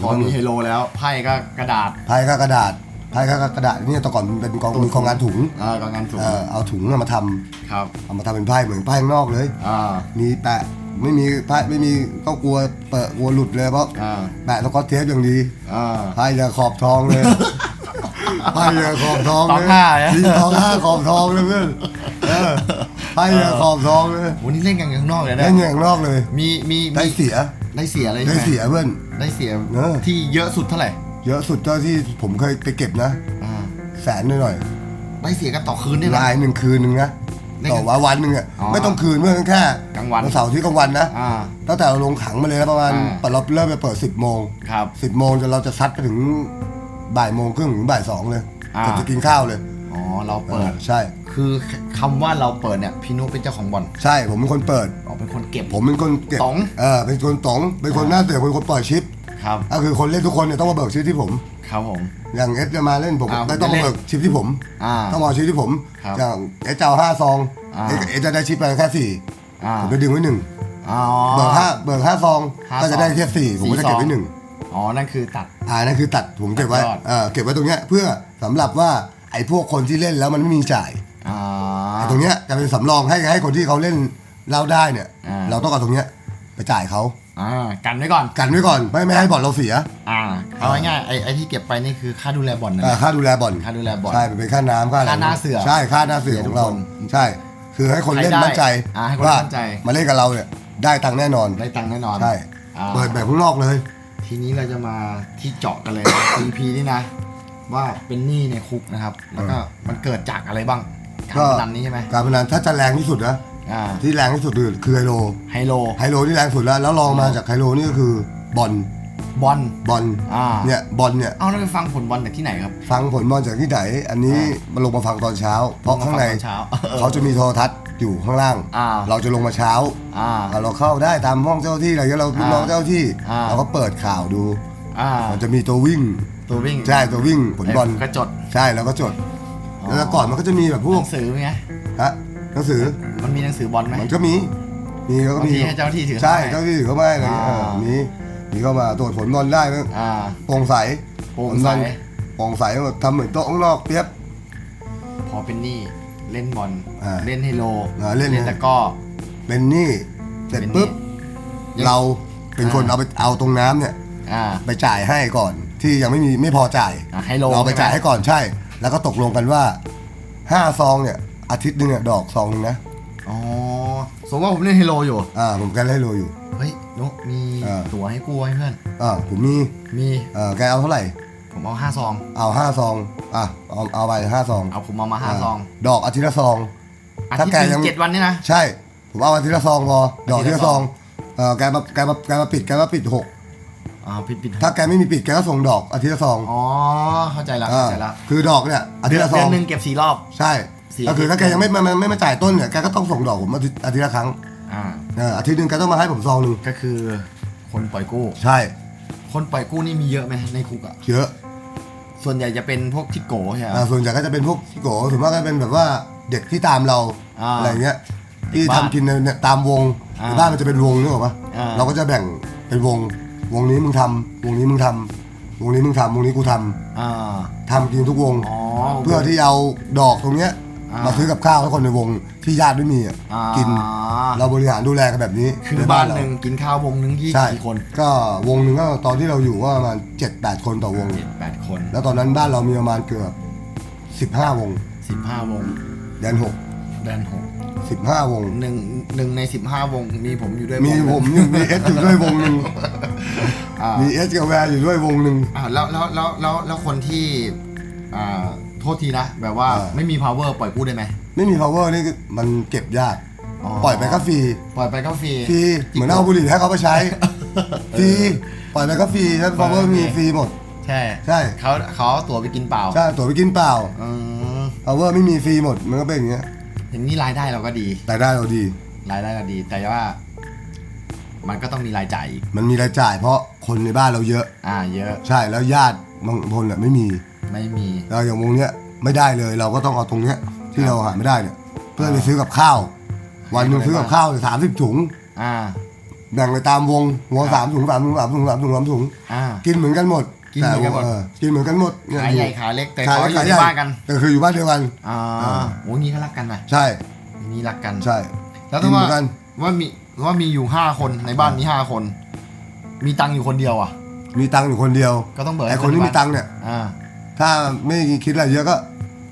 [SPEAKER 1] พอมีไฮโลแล้วไพ่ก็กระดาษ
[SPEAKER 2] ไพ่ก็กระดาษ ไพ่ก็กระดาษเนี่ยแต่ก่อนมันเป็นกองมีกองงานถุง
[SPEAKER 1] อ่ากองงานสูง
[SPEAKER 2] เออเอาถุงมาทำ
[SPEAKER 1] ครับ
[SPEAKER 2] เอามาทำเป็นไพ่เหมือนไพ่ข้างนอกเลย
[SPEAKER 1] อ่า
[SPEAKER 2] มีแปะไม่มีไพ่ไม่มีก็กลัวเปิดกลัวหลุดเลยเพราะ
[SPEAKER 1] อ่า
[SPEAKER 2] แปะสกอตเทปอย่างดี
[SPEAKER 1] อ่า
[SPEAKER 2] ไพ่จะขอบทองเลยไพ่จะขอบทอง
[SPEAKER 1] ต
[SPEAKER 2] เล
[SPEAKER 1] อง
[SPEAKER 2] ย
[SPEAKER 1] ห้าเนี่ย
[SPEAKER 2] สีทองห้าขอบทองเลยเพื่อนเออไพ่จะขอบทองเลย
[SPEAKER 1] วันนี้เล่นกันข้างนอกเลยนะ
[SPEAKER 2] เล่นอย่างนอกเลย
[SPEAKER 1] มีมีมี
[SPEAKER 2] ได้เสีย
[SPEAKER 1] ได้เสียเลย
[SPEAKER 2] ได้
[SPEAKER 1] ใช่ไหม
[SPEAKER 2] เสียเพื่อน
[SPEAKER 1] ได้เสีย
[SPEAKER 2] เออ
[SPEAKER 1] ที่เยอะสุดเท่าไหร่
[SPEAKER 2] เยอะสุดเท่าที่ผมเคยไปเก็บนะ
[SPEAKER 1] อ่า
[SPEAKER 2] แสนหน่อย
[SPEAKER 1] ได้เสียกันต่อคืน
[SPEAKER 2] ๆ
[SPEAKER 1] เนี่ยนะ
[SPEAKER 2] รายหนึ่งคืนหนึ่งนะ
[SPEAKER 1] ได้
[SPEAKER 2] ต่อวันวันหนึ่งอะ
[SPEAKER 1] อ๋อ
[SPEAKER 2] ไม่ต้องคืนเมื่อแค่
[SPEAKER 1] กลางวัน
[SPEAKER 2] เสาร์ที่กลางวันนะ
[SPEAKER 1] อ่า
[SPEAKER 2] ตั้งแต่เราลงขังมาเลยนะประมาณ
[SPEAKER 1] อ่า
[SPEAKER 2] เปิดเราเริ่มไปเปิดสิบโมง
[SPEAKER 1] ครับ
[SPEAKER 2] สิบโมงจนเราจะซัดไปถึงบ่ายโมงครึ่งถึงบ่ายสองเลย
[SPEAKER 1] อ่า
[SPEAKER 2] จนจะกินข้าวเลย
[SPEAKER 1] อ๋อเราเปิด
[SPEAKER 2] ใช่
[SPEAKER 1] คือคำว่าเราเปิดเนี่ยพี่นุเป็นเจ้าของบ่อน
[SPEAKER 2] ใช่ผมเป็นคนเปิด
[SPEAKER 1] ออกเป็นคนเก็บ
[SPEAKER 2] ผมเป็นคนเก็บ
[SPEAKER 1] ต๋อง
[SPEAKER 2] เออเป็นคนต๋องเป็นคน
[SPEAKER 1] อ่า
[SPEAKER 2] หน้าเสือกเป็นคนปล่อยชิป
[SPEAKER 1] ครับ
[SPEAKER 2] ก็คือคนเล่นทุกคนเนี่ยต้องมาเบิกชิปที่ผม
[SPEAKER 1] ครับผม
[SPEAKER 2] อย่างเอสจะมาเล่นผม
[SPEAKER 1] อ่า
[SPEAKER 2] ไม่ต้อง
[SPEAKER 1] ผมจะ
[SPEAKER 2] มา
[SPEAKER 1] เล่น
[SPEAKER 2] เบิกชิปที่ผม
[SPEAKER 1] อ่า
[SPEAKER 2] ต้องมาเอาชิปที่ผม
[SPEAKER 1] ครับ
[SPEAKER 2] อย่างเอสจะเอาห้าซอง
[SPEAKER 1] อ่า
[SPEAKER 2] เอสเอสจะได้ชิปไปแค่สี่
[SPEAKER 1] อ่า
[SPEAKER 2] ผมจะดึงไว้หนึ่ง
[SPEAKER 1] อ๋อ
[SPEAKER 2] เบิกห้าเบิกห้าซอง
[SPEAKER 1] ห้า
[SPEAKER 2] ก็จะได้แค่สี่
[SPEAKER 1] ซอง
[SPEAKER 2] ผมก็จะ
[SPEAKER 1] สี่
[SPEAKER 2] เก็บไว้
[SPEAKER 1] ซอง
[SPEAKER 2] หนึ่ง
[SPEAKER 1] อ๋อ นั่นคือตัด
[SPEAKER 2] อ่านั่นคือตัดผมเก็บไว้
[SPEAKER 1] ตัดยอด
[SPEAKER 2] เออเก็บไว้ตรงเนี้ยเพื่อสำหรับว่าไอ้พวกคนที่เล่นแล้วมันไม่มีจ่าย
[SPEAKER 1] อ่า
[SPEAKER 2] ไอ้ตรงเนี้ยจะเป็นสำรองให้ให้คนที่เขาเล่นเราได้เนี่ย
[SPEAKER 1] อ่า
[SPEAKER 2] เราต้องเอาตรงเนี้ยไปจ่ายเขา
[SPEAKER 1] อ่ากันไว้ก่อน
[SPEAKER 2] กันไว้ก่อนไม่ไม่ให้บ่อนเราเสีย
[SPEAKER 1] อ่าเอาง่ายๆไอ้ไอ้ที่เก็บไปนี่คือค่าดูแลบ่อนนะ
[SPEAKER 2] อ่าค่าดูแลบ่อน
[SPEAKER 1] ค่าดูแลบ่อน
[SPEAKER 2] ใช่มันเป็นค่าน้ำค่าอะไร
[SPEAKER 1] ค่าหน้าเสือ
[SPEAKER 2] ใช่ค่าหน้าเสือ
[SPEAKER 1] เสีย
[SPEAKER 2] ข
[SPEAKER 1] ทุ
[SPEAKER 2] อกงเรา
[SPEAKER 1] คน
[SPEAKER 2] ใช่ คือให้คนเล่น
[SPEAKER 1] ใครได้
[SPEAKER 2] มั่นใจ
[SPEAKER 1] อ่าให้คน
[SPEAKER 2] ว่า
[SPEAKER 1] มั่นใจ
[SPEAKER 2] มาเล่นกับเราเนี่ยได้ตังค์แน่นอน
[SPEAKER 1] ได้ตังค์แน่นอน
[SPEAKER 2] ใช่
[SPEAKER 1] อ่า
[SPEAKER 2] เปิดแบบข้างนอกเลย
[SPEAKER 1] ทีนี้เราจะมาที่เจาะกันเลย EP นี่นะ ว่าเป็นหนี้ในคุกนะครับ แล้วก็มันเกิดจากอะไรบ้าง
[SPEAKER 2] ก็
[SPEAKER 1] การพนันนี้ใช่ไหม
[SPEAKER 2] การพนันถ้าจะแรงที่สุดนะ
[SPEAKER 1] อ่า
[SPEAKER 2] ที่แรงที่สุดคือคือไฮโล
[SPEAKER 1] ไฮโล
[SPEAKER 2] ไฮโลที่แรงสุดแล้ว แล้วลองมาจากไฮโลนี่ก็คือบอล
[SPEAKER 1] บอล
[SPEAKER 2] บอล
[SPEAKER 1] อ่า
[SPEAKER 2] เนี่ยบอลเนี่ย
[SPEAKER 1] เอาแล้วไปฟังผลบอลจากที่ไหนครับ
[SPEAKER 2] ฟังผลบอลจากที่ไหน อันนี้มาลงมาฟังตอนเช้า เพราะข้างใน
[SPEAKER 1] ลมฟัตอเช้า
[SPEAKER 2] เขาจะมีโทรทัศน์อยู่ข้างล่าง
[SPEAKER 1] อ่า
[SPEAKER 2] เราจะลงมาเช้า
[SPEAKER 1] อ่า
[SPEAKER 2] อ่าเราเข้าได้ตามห้องเจ้าที่อะไรเงี้ยเรา
[SPEAKER 1] อ่า
[SPEAKER 2] น้องเจ้าที่
[SPEAKER 1] อ่า
[SPEAKER 2] เราก็เปิดข่าวดู
[SPEAKER 1] อ่า
[SPEAKER 2] มันจะมีตัววิ่ง
[SPEAKER 1] ตัววิ่ง
[SPEAKER 2] ใช่ตัววิ่งผลบอล
[SPEAKER 1] ก็จด
[SPEAKER 2] ใช่แล้วก็จด
[SPEAKER 1] อ๋อ
[SPEAKER 2] แล้วก่อนมันก็จะมีแบบพ
[SPEAKER 1] ห
[SPEAKER 2] วก
[SPEAKER 1] นังสือไง
[SPEAKER 2] ฮะ หนังสือ
[SPEAKER 1] มันมีหนังสือบอลไหม
[SPEAKER 2] มันก็มีมีแล้วก็
[SPEAKER 1] บาง
[SPEAKER 2] มี
[SPEAKER 1] ทีให้เจ้าหน้าที่ถือ
[SPEAKER 2] ใช่
[SPEAKER 1] ให้
[SPEAKER 2] เจ้าที่ถือเข้ามาอะไรอย่างเงี้ย
[SPEAKER 1] อ่า
[SPEAKER 2] เออมีมีเข้ามาตรวจผลบอลได้ไหม
[SPEAKER 1] อ่า
[SPEAKER 2] โปร่งใส
[SPEAKER 1] โปร่งใส
[SPEAKER 2] โปร่งใสหมดทำเหมือนโต๊ะข้างนอกเปียบ
[SPEAKER 1] พอเป็นหนี้เล่นบอล
[SPEAKER 2] อ่า
[SPEAKER 1] เล่นไฮโล
[SPEAKER 2] อ่าเล่น
[SPEAKER 1] เล่นตะกร้อ
[SPEAKER 2] เป็นหนี้เสร็จ
[SPEAKER 1] เป็นหนี้
[SPEAKER 2] ปุ๊บ
[SPEAKER 1] ยัง
[SPEAKER 2] เราเป็นคน
[SPEAKER 1] อ่า
[SPEAKER 2] เอาไปเอาตรงน้ำเนี่ย
[SPEAKER 1] อ่า
[SPEAKER 2] ไปจ่ายให้ก่อนที่ยังไม่มีไม่พอจ่าย
[SPEAKER 1] อ่าไฮโล
[SPEAKER 2] เราไปจ่ายให้
[SPEAKER 1] ช่หม
[SPEAKER 2] ก่อนใช่ แล้วก็ตกลงกันว่าห้าซองเนี่ย อาทิตย์หนึงเนี่ยดอกซองหนึงนะ
[SPEAKER 1] อ๋อสมมติว่าผมเล่นไฮโลอยู่
[SPEAKER 2] อ่าผมแกให้โลอยู่
[SPEAKER 1] เฮ้ยนุกมี
[SPEAKER 2] อ่า
[SPEAKER 1] ตั๋วให้กูให้เพื่อน
[SPEAKER 2] อ่าผมมี
[SPEAKER 1] มี
[SPEAKER 2] เอ่อแกเอาเท่าไหร่
[SPEAKER 1] ผมเอาห้าซอง
[SPEAKER 2] เอาห้าซองอะเอาเอาไปห้าซอง
[SPEAKER 1] เอาผมเอามาห้าซอง
[SPEAKER 2] ดอกอาทิตย์ละซอง
[SPEAKER 1] อา
[SPEAKER 2] ถ้า
[SPEAKER 1] ทิต
[SPEAKER 2] แก
[SPEAKER 1] ย์ห
[SPEAKER 2] ยั
[SPEAKER 1] นึ่
[SPEAKER 2] ง
[SPEAKER 1] งเจ็ดวันนี่นะ
[SPEAKER 2] ใช่ ผมเอาอาทิตย์ละซองพอดอกอา
[SPEAKER 1] อาทิ
[SPEAKER 2] ทิต
[SPEAKER 1] ตย์
[SPEAKER 2] ย์
[SPEAKER 1] ละ
[SPEAKER 2] ละ
[SPEAKER 1] ซ
[SPEAKER 2] ซ
[SPEAKER 1] อ
[SPEAKER 2] องงเออแกมาแกมาแกมาปิดแกมาปิดหก
[SPEAKER 1] อ่าผิดผิด
[SPEAKER 2] ถ้าแกไม่มีปิดแกก็ส่งดอกอาทิตย์ละซอง
[SPEAKER 1] อ๋อเข้าใจละ
[SPEAKER 2] อ่า
[SPEAKER 1] เข้าใจละ
[SPEAKER 2] คือดอกเนี่ยอาทิตย์ละซ
[SPEAKER 1] เดื
[SPEAKER 2] อ
[SPEAKER 1] องนหนึ่งเก็บสี่รอบ
[SPEAKER 2] ใช่
[SPEAKER 1] สี่
[SPEAKER 2] ก็คือถ้าแกยังไม่ไม่ไม่ไม่มาจ่ายต้นเนี่ยแกก็ต้องส่งดอกผมอาทิตย์อาทิตย์ละครั้ง
[SPEAKER 1] อ่า
[SPEAKER 2] เอออาทิตย์หนึงแกต้องมาให้ผมซองหนึ่ง
[SPEAKER 1] ก็คือคนปล่อยกู้
[SPEAKER 2] ใช่
[SPEAKER 1] คนปล่อยกู้นี่มีเยอะไหมในคุกอะ
[SPEAKER 2] เยอะ
[SPEAKER 1] ส่วนใหญ่จะเป็นพวกที่โกใช่ไหม
[SPEAKER 2] อ่าส่วนใหญ่ก็จะเป็นพวกที่โกส่วนมากก็เป็นแบบว่าเด็กที่ตามเรา
[SPEAKER 1] อ่า
[SPEAKER 2] อะไรเงี้ยที่
[SPEAKER 1] บ้าน
[SPEAKER 2] ทำกินในเนี่ยตามวง
[SPEAKER 1] อ่า
[SPEAKER 2] ในบ้านมันจะเป็นวงนึกออกปะ
[SPEAKER 1] อ่า
[SPEAKER 2] เราก็จะแบ่งเป็นวงวงนี้มึงทำวงนี้มึงทำวงนี้มึงทำวงนี้กูทำ
[SPEAKER 1] อ่า
[SPEAKER 2] ทำกินทุกวง
[SPEAKER 1] อ๋อ
[SPEAKER 2] เพื่อที่เอาดอกตรงเนี้ย
[SPEAKER 1] อ่าม
[SPEAKER 2] มาซื้อกับข้าวให้คนในวงที่ญาติไม่มีอะ
[SPEAKER 1] อ่า
[SPEAKER 2] กิน เราบริหารดูแลกันแบบนี้
[SPEAKER 1] คือ
[SPEAKER 2] ใบ้า
[SPEAKER 1] น
[SPEAKER 2] เร
[SPEAKER 1] หนึ่งกินข้าววงหนึ่งกี่
[SPEAKER 2] ใช่
[SPEAKER 1] กี่คน
[SPEAKER 2] ก็วงหนึ่งก็ตอนที่เราอยู่ก็ประมาณเจ็ดแปดคนต่อวง
[SPEAKER 1] เจ็ดแปดคน
[SPEAKER 2] แล้วตอนนั้นบ้านเรามีประมาณเกือบสิบห้าวง
[SPEAKER 1] สิบห้าวง
[SPEAKER 2] แดนหก
[SPEAKER 1] แดนหก
[SPEAKER 2] สิบห้าวง
[SPEAKER 1] หนึ่งหนึ่งในสิบห้าวงมีผมอยู่ด้วย
[SPEAKER 2] มี
[SPEAKER 1] วงหนึ่ง
[SPEAKER 2] ผมอยู่มีเอสอยู่ด้วยวงหนึ่ง
[SPEAKER 1] อ่า
[SPEAKER 2] มีเอสกับแวร์อยู่ด้วยวงหนึ่ง
[SPEAKER 1] อ่าแล้วแล้วแล้วแล้วแล้วคนที่อ่า โทษทีนะ แบบว่า
[SPEAKER 2] อ่า
[SPEAKER 1] ไม่มี power ปล่อยกู้ได้ไหม
[SPEAKER 2] ไม่มี power นี่คือมันเก็บยาก
[SPEAKER 1] อ๋อ
[SPEAKER 2] ปล่อยไปก็ฟรี
[SPEAKER 1] ปล่อยไปก็ฟรี
[SPEAKER 2] ฟรี เหมือนเอาบุหรี่ให้เขาไปใช้ ฟรี ปล่อยไปก็ฟรีแล้ว power มีฟรีหมด
[SPEAKER 1] ใช่
[SPEAKER 2] ใช่
[SPEAKER 1] เขาเขาเอาตั๋วไปกินเปล่า
[SPEAKER 2] ใช่ ตั๋วไปกินเปล่า
[SPEAKER 1] อืม
[SPEAKER 2] power ไม่มีฟรีหมด มันก็เป็นอย่างเงี้ย
[SPEAKER 1] อย่างนี้รายได้เราก็ดี
[SPEAKER 2] รายได้เราดี
[SPEAKER 1] รายได้เราดี แต่ว่า มันก็ต้องมีรายจ่ายอีก
[SPEAKER 2] มันมีรายจ่ายเพราะคนในบ้านเราเยอะ
[SPEAKER 1] อ่า เยอะ
[SPEAKER 2] ใช่ แล้วญาติบางคนอะไม่มี
[SPEAKER 1] ไม่มี
[SPEAKER 2] เราอย่างวงเนี้ยไม่ได้เลยเราก็ต้องเอาตรงเนี้ยที่เราหาไม่ได้เนี่ยเพื่อไปซื้อกับข้าว วันหนึงซื้อกับข้าวสามสิบถุง
[SPEAKER 1] อ่า
[SPEAKER 2] แบ่งไปตามวงวงสามถุงสามถุงสามถุงสามถุงสามถุง
[SPEAKER 1] อ่า
[SPEAKER 2] กินเหมือนกันหมด
[SPEAKER 1] กินเหมือนกันหมด
[SPEAKER 2] แต่กินเหมือนกันหมดเนี่ย
[SPEAKER 1] ขายใหญ่ขายเล็กแต่
[SPEAKER 2] ขาย
[SPEAKER 1] เขา
[SPEAKER 2] เล็ก
[SPEAKER 1] อยู่
[SPEAKER 2] ขายใหญ่
[SPEAKER 1] ในบ้านกัน
[SPEAKER 2] แต่คืออยู่บ้านเดียวกัน
[SPEAKER 1] อ่า
[SPEAKER 2] อ่า
[SPEAKER 1] โอ้งี้ก็รักกันนะ
[SPEAKER 2] ใช่
[SPEAKER 1] นี่รักกัน
[SPEAKER 2] ใช่
[SPEAKER 1] แล้ว
[SPEAKER 2] กิ
[SPEAKER 1] ถ้าน
[SPEAKER 2] เห
[SPEAKER 1] ว่า
[SPEAKER 2] มือนกัน
[SPEAKER 1] ว่ามีว่ามีอยู่ห้าคนในบ้านมีห้าคน มีตังค์อยู่คนเดียวอะ
[SPEAKER 2] มีตังค์อยู่คนเดียว
[SPEAKER 1] ก็ต้องเบิก
[SPEAKER 2] ไอ้
[SPEAKER 1] ให้
[SPEAKER 2] คนที่มี
[SPEAKER 1] ใบ้า
[SPEAKER 2] ตังค์เนี่ย
[SPEAKER 1] อ่า
[SPEAKER 2] ถ้าไม่คิดอะไรเยอะก็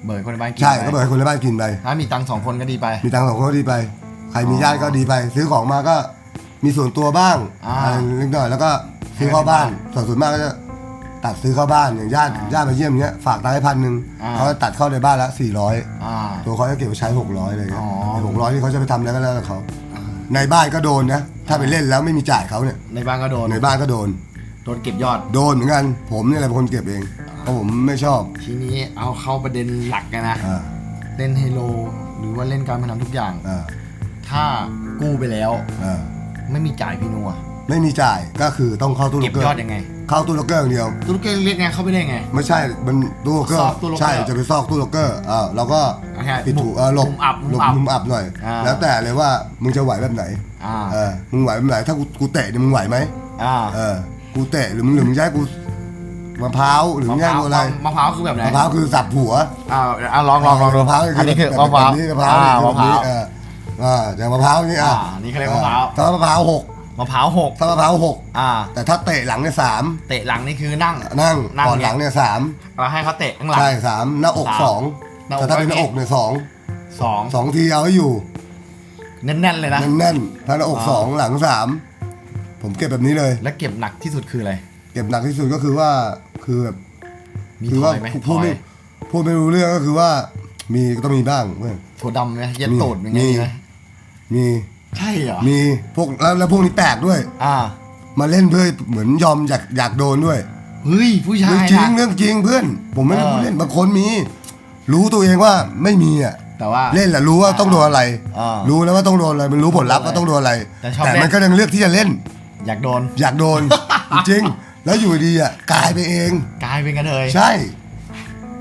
[SPEAKER 1] เบิกคนในบ้านกิน
[SPEAKER 2] ใช่
[SPEAKER 1] ไป
[SPEAKER 2] ก็เบิกให้คนในบ้านกินไป
[SPEAKER 1] ถ้ามีตังค์สองคนก็ดีไป
[SPEAKER 2] มีตังค์สองคนก็ดีไป ใครมี
[SPEAKER 1] อ๋อ
[SPEAKER 2] ญาติก็ดีไป ซื้อของมาก็มีส่วนตัวบ้าง
[SPEAKER 1] อ่า
[SPEAKER 2] อะไรนิดหน่อยแล้วก็ซื้อเข้าบ้านส่วนส่วนมากก็จะตัดซื้อเข้าบ้านอย่างญาติ
[SPEAKER 1] อ่า
[SPEAKER 2] ญาติมาเยี่ยมเนี้ยฝากตังค์ให้พันหนึ่ง
[SPEAKER 1] อ่า
[SPEAKER 2] เขาจะตัดเข้าในบ้านละสี่ร้อย
[SPEAKER 1] อ่า
[SPEAKER 2] ตัวเขาจะเก็บไปใช้หกร้อยอะไรเงี้ย
[SPEAKER 1] อ๋อ
[SPEAKER 2] หกร้อยที่เขาจะไปทำอะไรก็แล้วแต่เขาในบ้านก็โดนนะถ้าไปเล่นแล้วไม่มีจ่ายเขาเนี่ย
[SPEAKER 1] ในบ้านก็โดน
[SPEAKER 2] ในบ้านก็โดน
[SPEAKER 1] โดนเก็บยอด
[SPEAKER 2] โดนเหมือนกันผมนี่แหละเป็นคนเก็บเอง เพราะผมไม่ชอบ
[SPEAKER 1] ทีนี้เอาเข้าประเด็นหลักกันนะ
[SPEAKER 2] อ่า
[SPEAKER 1] เล่นไฮโล หรือว่าเล่นการพนันทุกอย่าง
[SPEAKER 2] อ่า
[SPEAKER 1] ถ้ากู้ไปแล้ว
[SPEAKER 2] อ่า
[SPEAKER 1] ไม่มีจ่ายพี่นัว
[SPEAKER 2] ไม่มีจ่ายก็คือต้องเข้าตู้ล็
[SPEAKER 1] เก็
[SPEAKER 2] อบกเกอ
[SPEAKER 1] ยอด
[SPEAKER 2] ร์
[SPEAKER 1] ยังไง
[SPEAKER 2] เข้าตู้ล็อกเกอร์อย่างเดียว
[SPEAKER 1] ตู้เกเรียกไงเข้าไปได้ไง
[SPEAKER 2] ไม่ใช่ มันตู้ล็อกเกอ
[SPEAKER 1] ซ
[SPEAKER 2] ร์
[SPEAKER 1] อกตู้ล็อกเกอร์
[SPEAKER 2] ใช่ จะไปซอกตู้ล็อกเกอร์อ่าเราก็
[SPEAKER 1] โอเค
[SPEAKER 2] ปิดถูเออหลบ
[SPEAKER 1] มุมอับ
[SPEAKER 2] หล
[SPEAKER 1] มุ
[SPEAKER 2] บ
[SPEAKER 1] มอับ
[SPEAKER 2] มุมอับหน่อย
[SPEAKER 1] อ่า
[SPEAKER 2] แล้วแต่เลยว่ามึงจะไหวแบบไหน
[SPEAKER 1] อ่า
[SPEAKER 2] เออ มึงไหวแบบไหน ถ้ากูกูเตะเนี่ยมึงไหวไหม
[SPEAKER 1] อ่า
[SPEAKER 2] เออ กูเตะหรือมึงหรือมึงจะให้กู มะพร้าวหรือมึงจะให้กูอะไร
[SPEAKER 1] มะพร้าวคือแบบไหน
[SPEAKER 2] มะพร้าวคือสับหัว
[SPEAKER 1] อ่าอ่าลองลองลองดู
[SPEAKER 2] มะพร้าว
[SPEAKER 1] อันนี้คือ
[SPEAKER 2] แบบ
[SPEAKER 1] มะพร้าว
[SPEAKER 2] แบบนี้มะพร้าว
[SPEAKER 1] อ่า
[SPEAKER 2] นี่
[SPEAKER 1] มะพร้าว
[SPEAKER 2] เอออ่าอย่างมะพร้าวนี่อะ
[SPEAKER 1] อ่านี่เขาเรียกมะพร้าว
[SPEAKER 2] ถ้ามะพร้าวหก
[SPEAKER 1] มะพร้าวหก
[SPEAKER 2] ถ้ามะพร้าวหก
[SPEAKER 1] อ่า
[SPEAKER 2] แต่ถ้าเตะหลังเนี่ยสาม
[SPEAKER 1] เตะหลังนี่คือนั่ง
[SPEAKER 2] นั่ง
[SPEAKER 1] นั่ง
[SPEAKER 2] ก่อน
[SPEAKER 1] เนี่ย
[SPEAKER 2] หลังเนี่ยสาม
[SPEAKER 1] เราให้เขาเตะข้างหลัง
[SPEAKER 2] ใช่สามหน้าอก
[SPEAKER 1] สาม
[SPEAKER 2] สอง
[SPEAKER 1] หน้าอก
[SPEAKER 2] แต่ถ้าเป็นหน้า
[SPEAKER 1] ไว้
[SPEAKER 2] อกเนี่ยสอง
[SPEAKER 1] สอง
[SPEAKER 2] สองทีเอาให้อยู่
[SPEAKER 1] แน่นๆเลยนะ
[SPEAKER 2] แน่นๆถ้าหน้าอก
[SPEAKER 1] อ๋อ
[SPEAKER 2] สองหลังสามผมเก็บแบบนี้เลย
[SPEAKER 1] และเก็บหนักที่สุดคืออะไร
[SPEAKER 2] เก็บหนักที่สุดก็คือว่าคือแบบ
[SPEAKER 1] มี
[SPEAKER 2] คือ
[SPEAKER 1] ท
[SPEAKER 2] ว่า
[SPEAKER 1] อยไหมท
[SPEAKER 2] พูด
[SPEAKER 1] อย
[SPEAKER 2] ไม่พูดไม่รู้เรื่องก็คือว่า มีก็ต้องมีบ้างเพื่อน
[SPEAKER 1] ถั่วดำไหมเย็ด
[SPEAKER 2] มี
[SPEAKER 1] ตูดเป็นไง
[SPEAKER 2] มี
[SPEAKER 1] ดีไหม
[SPEAKER 2] มี
[SPEAKER 1] ใช่เหรอ
[SPEAKER 2] มีพวกแล้วแล้วพวกนี้แปลกด้วย
[SPEAKER 1] อ่า
[SPEAKER 2] มาเล่นเพื่อเหมือนยอมอยากอยากโดนด้วย
[SPEAKER 1] เฮ้ยผู้ชา
[SPEAKER 2] เรื่
[SPEAKER 1] ย
[SPEAKER 2] องจริง
[SPEAKER 1] นะ
[SPEAKER 2] เรื่องจริงเพื่อน ผมไม่ได้
[SPEAKER 1] เออ
[SPEAKER 2] พูดเล่นบางคนมี รู้ตัวเองว่าไม่มีอะ
[SPEAKER 1] แต่ว่า
[SPEAKER 2] เล่นแหละรู้ว่าต้องโดนอะไร
[SPEAKER 1] อ่า
[SPEAKER 2] รู้แล้วว่าต้องโดนอะไรมันรู้ผลลัพธ์ว่าต้องโดนอะไร
[SPEAKER 1] แต่ชอบ
[SPEAKER 2] แต่
[SPEAKER 1] เล่น
[SPEAKER 2] มันก็ยังเลือกที่จะเล่น
[SPEAKER 1] อยากโดน
[SPEAKER 2] อยากโดน จริงๆ แล้วอยู่ดีอะกลายไปเอง
[SPEAKER 1] กลายเป็นกระเทย
[SPEAKER 2] ใช่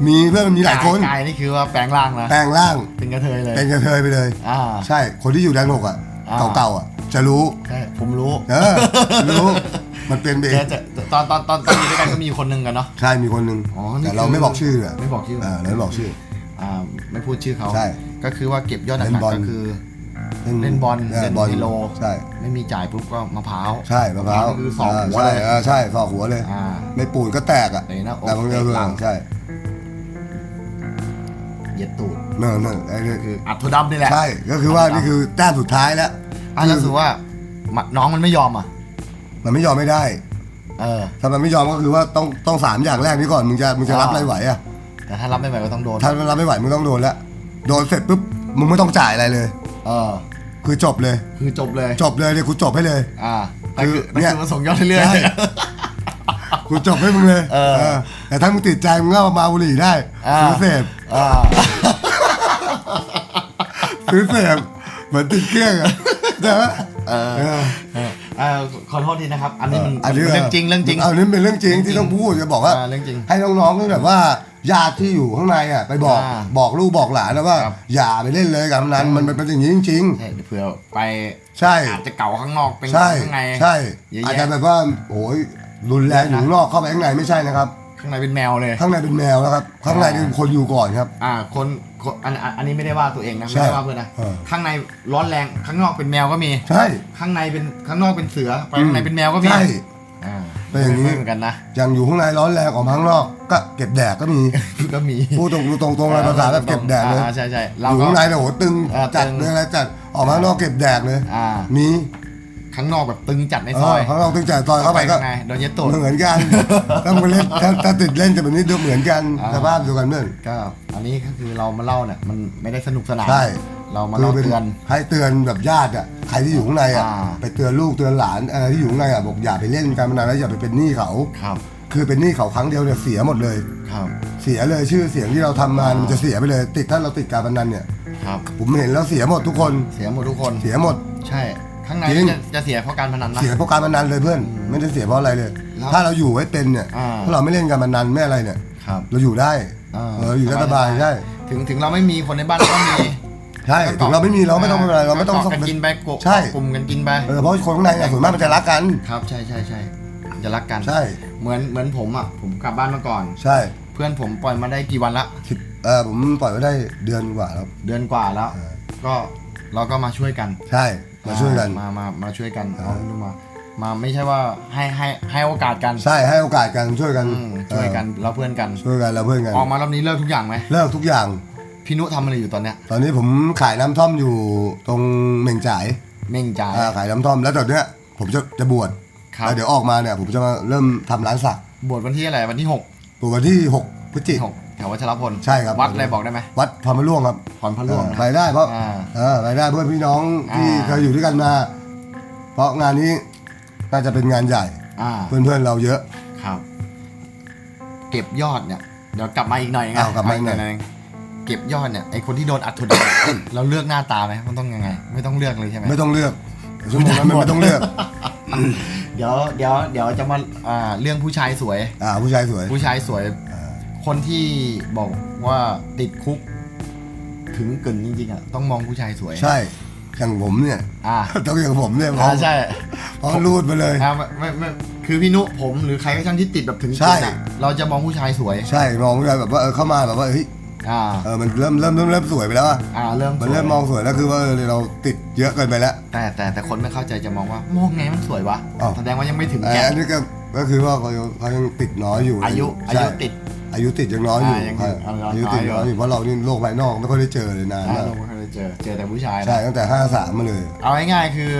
[SPEAKER 2] มีเพื่อนมันมีหลายคน
[SPEAKER 1] กลายนี่คือว่าแปลงร่างนะ
[SPEAKER 2] แปลงร่าง
[SPEAKER 1] เป็นกระเทยเลย
[SPEAKER 2] เป็นกระเทยไปเลย
[SPEAKER 1] อ่า
[SPEAKER 2] ใช่คนที่อยู่แดนหกอะ
[SPEAKER 1] อ่า
[SPEAKER 2] เก่าๆอะ จะรู้
[SPEAKER 1] ใช่ผมรู้
[SPEAKER 2] เออรู้ มันเป็นเบ
[SPEAKER 1] แกจะตอนตอนตอนตอนอยู่ด้วยกันก็มีคนหนึ่งกันเนาะ
[SPEAKER 2] ใช่มีคนหนึ่ง
[SPEAKER 1] อ๋อนี่
[SPEAKER 2] แต่เรา
[SPEAKER 1] คือ
[SPEAKER 2] ไม่บอกชื่ออะ
[SPEAKER 1] ไม่บอกชื่อ
[SPEAKER 2] เเราไม่บอกชื่อ
[SPEAKER 1] อ่าไม่พูดชื่อเขา
[SPEAKER 2] ใช่
[SPEAKER 1] ก็คือว่าเก็บยอดห
[SPEAKER 2] เล่
[SPEAKER 1] นั
[SPEAKER 2] น
[SPEAKER 1] ก
[SPEAKER 2] บอล
[SPEAKER 1] ๆก็คือ เล่นบอล
[SPEAKER 2] เออ
[SPEAKER 1] เล่น
[SPEAKER 2] บอล
[SPEAKER 1] ไฮโล
[SPEAKER 2] ใช่
[SPEAKER 1] ไม่มีจ่ายปุ๊บก็มะพร้าว
[SPEAKER 2] ใช่มะพร้าว
[SPEAKER 1] ก็คือสองหัว
[SPEAKER 2] ใช่
[SPEAKER 1] เลย
[SPEAKER 2] เออใช่สอกหัวเลย
[SPEAKER 1] อ่า
[SPEAKER 2] ไม่ปูนก็แตกอะ
[SPEAKER 1] เตะหน้าอก
[SPEAKER 2] แต่บางเรื่อง
[SPEAKER 1] เตะหลัง
[SPEAKER 2] ใช่
[SPEAKER 1] เหย็ดตูด
[SPEAKER 2] นั่นนั่นไอ้นี่
[SPEAKER 1] คืออัดโทดำนี่แหละ
[SPEAKER 2] ใช่ก็คือว่านี่คือแต้มสุดท้ายแล้ว
[SPEAKER 1] อะแล้วถือว่ามาน้องมันไม่ยอมอะ
[SPEAKER 2] มันไม่ยอมไม่ได้
[SPEAKER 1] เออ
[SPEAKER 2] ถ้ามันไม่ยอมก็คือว่าต้องต้องสามอย่างแรกนี้ก่อนมึงจะมึงจะรับ
[SPEAKER 1] อ่า
[SPEAKER 2] อะไรไหวอะ
[SPEAKER 1] แต่ถ้ารับไม่ไหวก็ต้องโดน
[SPEAKER 2] ถ้ามันรับไม่ไหวมึงต้องโดนแล้วโดนเสร็จปุ๊บมึงไม่ต้องจ่ายอะไรเลย
[SPEAKER 1] เออ
[SPEAKER 2] คือจบเลย
[SPEAKER 1] คือจบเลย
[SPEAKER 2] จบเลยเนี่ยกูจบให้เลย
[SPEAKER 1] อ่าแต่คือ
[SPEAKER 2] คือเนี่
[SPEAKER 1] แต่
[SPEAKER 2] ย
[SPEAKER 1] คือมาส่งยอดเรื่อย
[SPEAKER 2] ใช่กูจบให้มึงเลย
[SPEAKER 1] เออ
[SPEAKER 2] เออแต่ถ้ามึงติดใจมึงก็มาบุหรี่ได้
[SPEAKER 1] อ่า
[SPEAKER 2] ซื้อเสพ
[SPEAKER 1] ๆอ่า
[SPEAKER 2] ซื้อเสพเหมือนติดเครื่องอะใช่ไหม
[SPEAKER 1] เออ
[SPEAKER 2] เออ
[SPEAKER 1] เอออ่าขอโทษทีนะครับ อันนี้มัน
[SPEAKER 2] อันนี้
[SPEAKER 1] เรื่องจริงเรื่องจริง
[SPEAKER 2] อันนี้เป็นเรื่องจริงที่ต้องพูดจะบอกว่า
[SPEAKER 1] อ่าเรื่องจริง
[SPEAKER 2] ให้น้องๆที่แบบว่า ญาติที่อยู่ข้างในอะไปบอก
[SPEAKER 1] อ่า
[SPEAKER 2] บอกลูกบอกหลานนะว่า
[SPEAKER 1] ครับ
[SPEAKER 2] อย่าไปเล่นเลยกับนั้นมันมันเป็นอย่างนี้จริง
[SPEAKER 1] ใช่เผื่อไป
[SPEAKER 2] ๆ ใช่
[SPEAKER 1] อาจจะเก่าข้างนอกเป็น
[SPEAKER 2] ใช่
[SPEAKER 1] ข้างใน
[SPEAKER 2] ใช่
[SPEAKER 1] เยอะ
[SPEAKER 2] อาจ
[SPEAKER 1] แยะ
[SPEAKER 2] จะแบบว่าโอ้ยรุนแรงอยู่ข้างนอกเข้าไปข้างในไม่ใช่นะครับ
[SPEAKER 1] ข้างในเป็นแมวเลย
[SPEAKER 2] ข้างในเป็นแมวนะครับ ข้างในนี่คนอยู่ก่อนครับ
[SPEAKER 1] อ่าคนคนอันอันอันนี้ไม่ได้ว่าตัวเองนะ
[SPEAKER 2] ใช่
[SPEAKER 1] ไม่ได้ว่าเพื่อนนะ
[SPEAKER 2] เออ
[SPEAKER 1] ข้างในร้อนแรงข้างนอกเป็นแมวก็มี
[SPEAKER 2] ใช่
[SPEAKER 1] ข้างในเป็นข้างนอกเป็นเสือไปข้างในเป็นแมวก็มี
[SPEAKER 2] ใช่
[SPEAKER 1] อ่า
[SPEAKER 2] เป็นอย่างนี้
[SPEAKER 1] ไม่เหมือนกันนะ
[SPEAKER 2] อย่างอยู่ข้างในร้อนแรงออกมาข้างนอกก็เก็บแดกก็มี
[SPEAKER 1] ก็มี
[SPEAKER 2] พูดตรงตรงตรงๆเลยภาษาแบบเก็บแดกเลย
[SPEAKER 1] อ่าใช่ใช่
[SPEAKER 2] อ
[SPEAKER 1] เรา
[SPEAKER 2] ยู่
[SPEAKER 1] ก็
[SPEAKER 2] ข้างในเนี่ยโหตึง
[SPEAKER 1] เออ
[SPEAKER 2] จัด
[SPEAKER 1] ตึง
[SPEAKER 2] เลยอะไรจัดออกมาข้างนอกเก็บแดกเลย
[SPEAKER 1] อ่า
[SPEAKER 2] มี
[SPEAKER 1] ข้างนอกแบบตึงจัดใน
[SPEAKER 2] เอ
[SPEAKER 1] ซอ
[SPEAKER 2] อยข้างนอกตึงจัดซอยเข้าไปก็
[SPEAKER 1] ข้างในโดนเย็ดตูด
[SPEAKER 2] เหมือนกัน ถ้ามึงเล่นถ้าถ้าติดเล่นจะแบบนี้ดูเหมือนกัน
[SPEAKER 1] อ่า
[SPEAKER 2] สภาพเดียวกันเพื่อน
[SPEAKER 1] ก็อันนี้ก็คือเรามาเล่าเนี่ยมันไม่ได้สนุกสนาน
[SPEAKER 2] ใช่
[SPEAKER 1] เรามา
[SPEAKER 2] คือ
[SPEAKER 1] เล่า
[SPEAKER 2] เป็น
[SPEAKER 1] เตือน
[SPEAKER 2] ให้เตือนแบบญาติอะใครที่อยู่ข้างในอะ
[SPEAKER 1] อ่า
[SPEAKER 2] ไปเตือนลูกเตือนหลานอะไรที่อยู่ข้างในอะบอกอย่าไปเล่นการพนันแล้วอย่าไปเป็นหนี้เขา
[SPEAKER 1] ครับ
[SPEAKER 2] คือเป็นหนี้เขาครั้งเดียวเนี่ยเสียหมดเลย
[SPEAKER 1] ครับ
[SPEAKER 2] เสียเลยชื่อเสียงที่เราทำมามันจะเสียไปเลย ติดถ้าเราติดการพนันเนี่ย
[SPEAKER 1] ครับ
[SPEAKER 2] ผมเห็นแล้วเสียหมดทุกคน
[SPEAKER 1] เสียหมดทุกคน
[SPEAKER 2] เสียหมด
[SPEAKER 1] ใช่ ข้างใน
[SPEAKER 2] จริง
[SPEAKER 1] จะจะเสียเพราะการพนันนะ
[SPEAKER 2] เสียเพราะการพนันเลยเพื่อน ไม่ได้เสียเพราะอะไรเลย
[SPEAKER 1] แล้ว
[SPEAKER 2] ถ้าเราอยู่ไว้เป็นเนี่ย
[SPEAKER 1] อ่า
[SPEAKER 2] ถ้าเราไม่เล่นการพนันไม่อะไรเนี่ย
[SPEAKER 1] ครับ
[SPEAKER 2] เราอยู่ได้
[SPEAKER 1] อ่า
[SPEAKER 2] เอออยู่ได้สบายใช่
[SPEAKER 1] ถึงถึงเราไม่มีคนในบ้านเราก็มี
[SPEAKER 2] ใช่ถึงเราไม่มีเราไม่ต้องเป็นอะไรเราไม่ต้อง
[SPEAKER 1] กะกันกินไปกบ
[SPEAKER 2] ใช่
[SPEAKER 1] กลุ่มกันกินไป
[SPEAKER 2] เออเพราะคนข้างในเนี่ยส่วนมากมันจะรักกัน
[SPEAKER 1] ครับใช่ใช่ใช่จะรักกัน
[SPEAKER 2] ใช่
[SPEAKER 1] เหมือนเหมือนผมอะผมกลับบ้านมาก่อน
[SPEAKER 2] ใช่
[SPEAKER 1] เพื่อนผมปล่อยมาได้กี่วันละ
[SPEAKER 2] สิบเออผมปล่อยไว้ได้เดือนกว่าแล้ว
[SPEAKER 1] เดือนกว่าแล้ว
[SPEAKER 2] เออ
[SPEAKER 1] ก็เราก็มาช่วยกัน
[SPEAKER 2] ใช่ มาช่วยกัน
[SPEAKER 1] มามามาช่วยกัน
[SPEAKER 2] เออ
[SPEAKER 1] เอาดูมามาไม่ใช่ว่าให้ให้ให้โอกาสกัน
[SPEAKER 2] ใช่ให้โอกาสกันช่วยกัน
[SPEAKER 1] อืมช่วยกันเราเพื่อนกัน
[SPEAKER 2] เออช่วยกันเราเพื่อนกัน
[SPEAKER 1] ออกมารอบนี้เลิกทุกอย่างไหม
[SPEAKER 2] เลิกทุกอย่าง
[SPEAKER 1] พี่นุทำอะไรอยู่ตอนเนี้ย
[SPEAKER 2] ตอนนี้ผมขายน้ำท่อมอยู่ตรงเหม่งจ่าย
[SPEAKER 1] เม่งจ่าย
[SPEAKER 2] อ่าขายน้ำท่อมแล้วตอนเนี้ยผมจะจะบวช
[SPEAKER 1] ครับ
[SPEAKER 2] แล้วเดี๋ยวออกมาเนี่ยผมจะมาเริ่มทำร้านสัก
[SPEAKER 1] บวชวันที่อะไรวันที่หก
[SPEAKER 2] บวชวันที่ 6พฤศจิ
[SPEAKER 1] ที่
[SPEAKER 2] ก
[SPEAKER 1] หกแถววัชรพล
[SPEAKER 2] ใช่ครับ
[SPEAKER 1] วัดอะไรบอกได้ไหม
[SPEAKER 2] วัดพรหมร่วงครับ
[SPEAKER 1] พรพระร่วง
[SPEAKER 2] เออ
[SPEAKER 1] นะ
[SPEAKER 2] ไปได้เพราะ
[SPEAKER 1] อ่า
[SPEAKER 2] เออไปได้เพื่อนพี่น้องที่
[SPEAKER 1] อ่า
[SPEAKER 2] เคยอยู่ด้วยกันมา เพราะงานนี้น่าจะเป็นงานใหญ่
[SPEAKER 1] อ่า
[SPEAKER 2] เพื่อนๆเราเยอะ
[SPEAKER 1] ครับ เก็บยอดเนี่ย เดี๋ยวกลับมาอีกหน่อยไง
[SPEAKER 2] อ้าวกลับมาอีกหน่อย
[SPEAKER 1] ง เก็บยอดเนี่ยไอคนที่โดนอัดทุน เราเลือกหน้าตาไหมมันต้องยังไง ไม่ต้องเลือกเลยใช่ไหม
[SPEAKER 2] ไม่ต้องเลือกชั่วโมงนั้นมันไม่ต้องเลือก
[SPEAKER 1] เดี๋ยวเดี๋ยวเดี๋ยวจะมาอ่าเรื่องผู้ชายสวย
[SPEAKER 2] อ่า ผู้ชายสวย
[SPEAKER 1] ผู้ชายสวย
[SPEAKER 2] อ่า
[SPEAKER 1] คนที่บอกว่าติดคุก ถึงกึ่นจริงๆอะต้องมองผู้ชายสวย
[SPEAKER 2] ใช่อย่างผมเนี่ย
[SPEAKER 1] อ่า
[SPEAKER 2] ต้องอย่างผมเนี่ยเพ
[SPEAKER 1] อ่า
[SPEAKER 2] ราะ
[SPEAKER 1] ใช่
[SPEAKER 2] เพราะรูดมาเลย
[SPEAKER 1] อ่าไม่ไม่ไม่คือพี่นุผมหรือใครก็ช่างที่ติดแบบถึง
[SPEAKER 2] ใช่
[SPEAKER 1] กึ่นอะเราจะมองผู้ชายสวย
[SPEAKER 2] ใช่มองผู้ชายแบบว่าเออเข้ามาแบบว่าเฮ้ย
[SPEAKER 1] อ่า
[SPEAKER 2] เออมันเริ่มเริ่มเริ่มเริ่มสวยไปแล้วอะ
[SPEAKER 1] อ่าเริ่ม
[SPEAKER 2] มัน
[SPEAKER 1] สวย
[SPEAKER 2] เริ่มมองสวยแล้วคือว่าเออเราติดเยอะเกินไปแล้ว
[SPEAKER 1] แต่แต่แต่คนไม่เข้าใจจะมองว่ามองไงมันสวยวะ
[SPEAKER 2] อ้าว
[SPEAKER 1] แสดงว่ายังไม่ถึง
[SPEAKER 2] ไอ้
[SPEAKER 1] แก่
[SPEAKER 2] อันนี้ก็ก็คือว่าเขายังเขายังติดน้อยอยู่
[SPEAKER 1] อายุอา
[SPEAKER 2] ใช่
[SPEAKER 1] ยุติด
[SPEAKER 2] อายุติดยังน้อยอยู่
[SPEAKER 1] อ่ายัง
[SPEAKER 2] ใช่
[SPEAKER 1] อายุ
[SPEAKER 2] อายุติด
[SPEAKER 1] น้
[SPEAKER 2] น้
[SPEAKER 1] อ
[SPEAKER 2] อยย
[SPEAKER 1] อ
[SPEAKER 2] อยู่ยู่เพราะเรานี่โลกภายนอกไม่ค่อยได้เจอเลยนาน
[SPEAKER 1] อ่ามา
[SPEAKER 2] ก
[SPEAKER 1] เราไม่เคย เจอเจอแต่ผู้ชายนะ
[SPEAKER 2] ใช่ตั้งแต่ห้าสามมาเลย
[SPEAKER 1] เอาง่ายๆคือ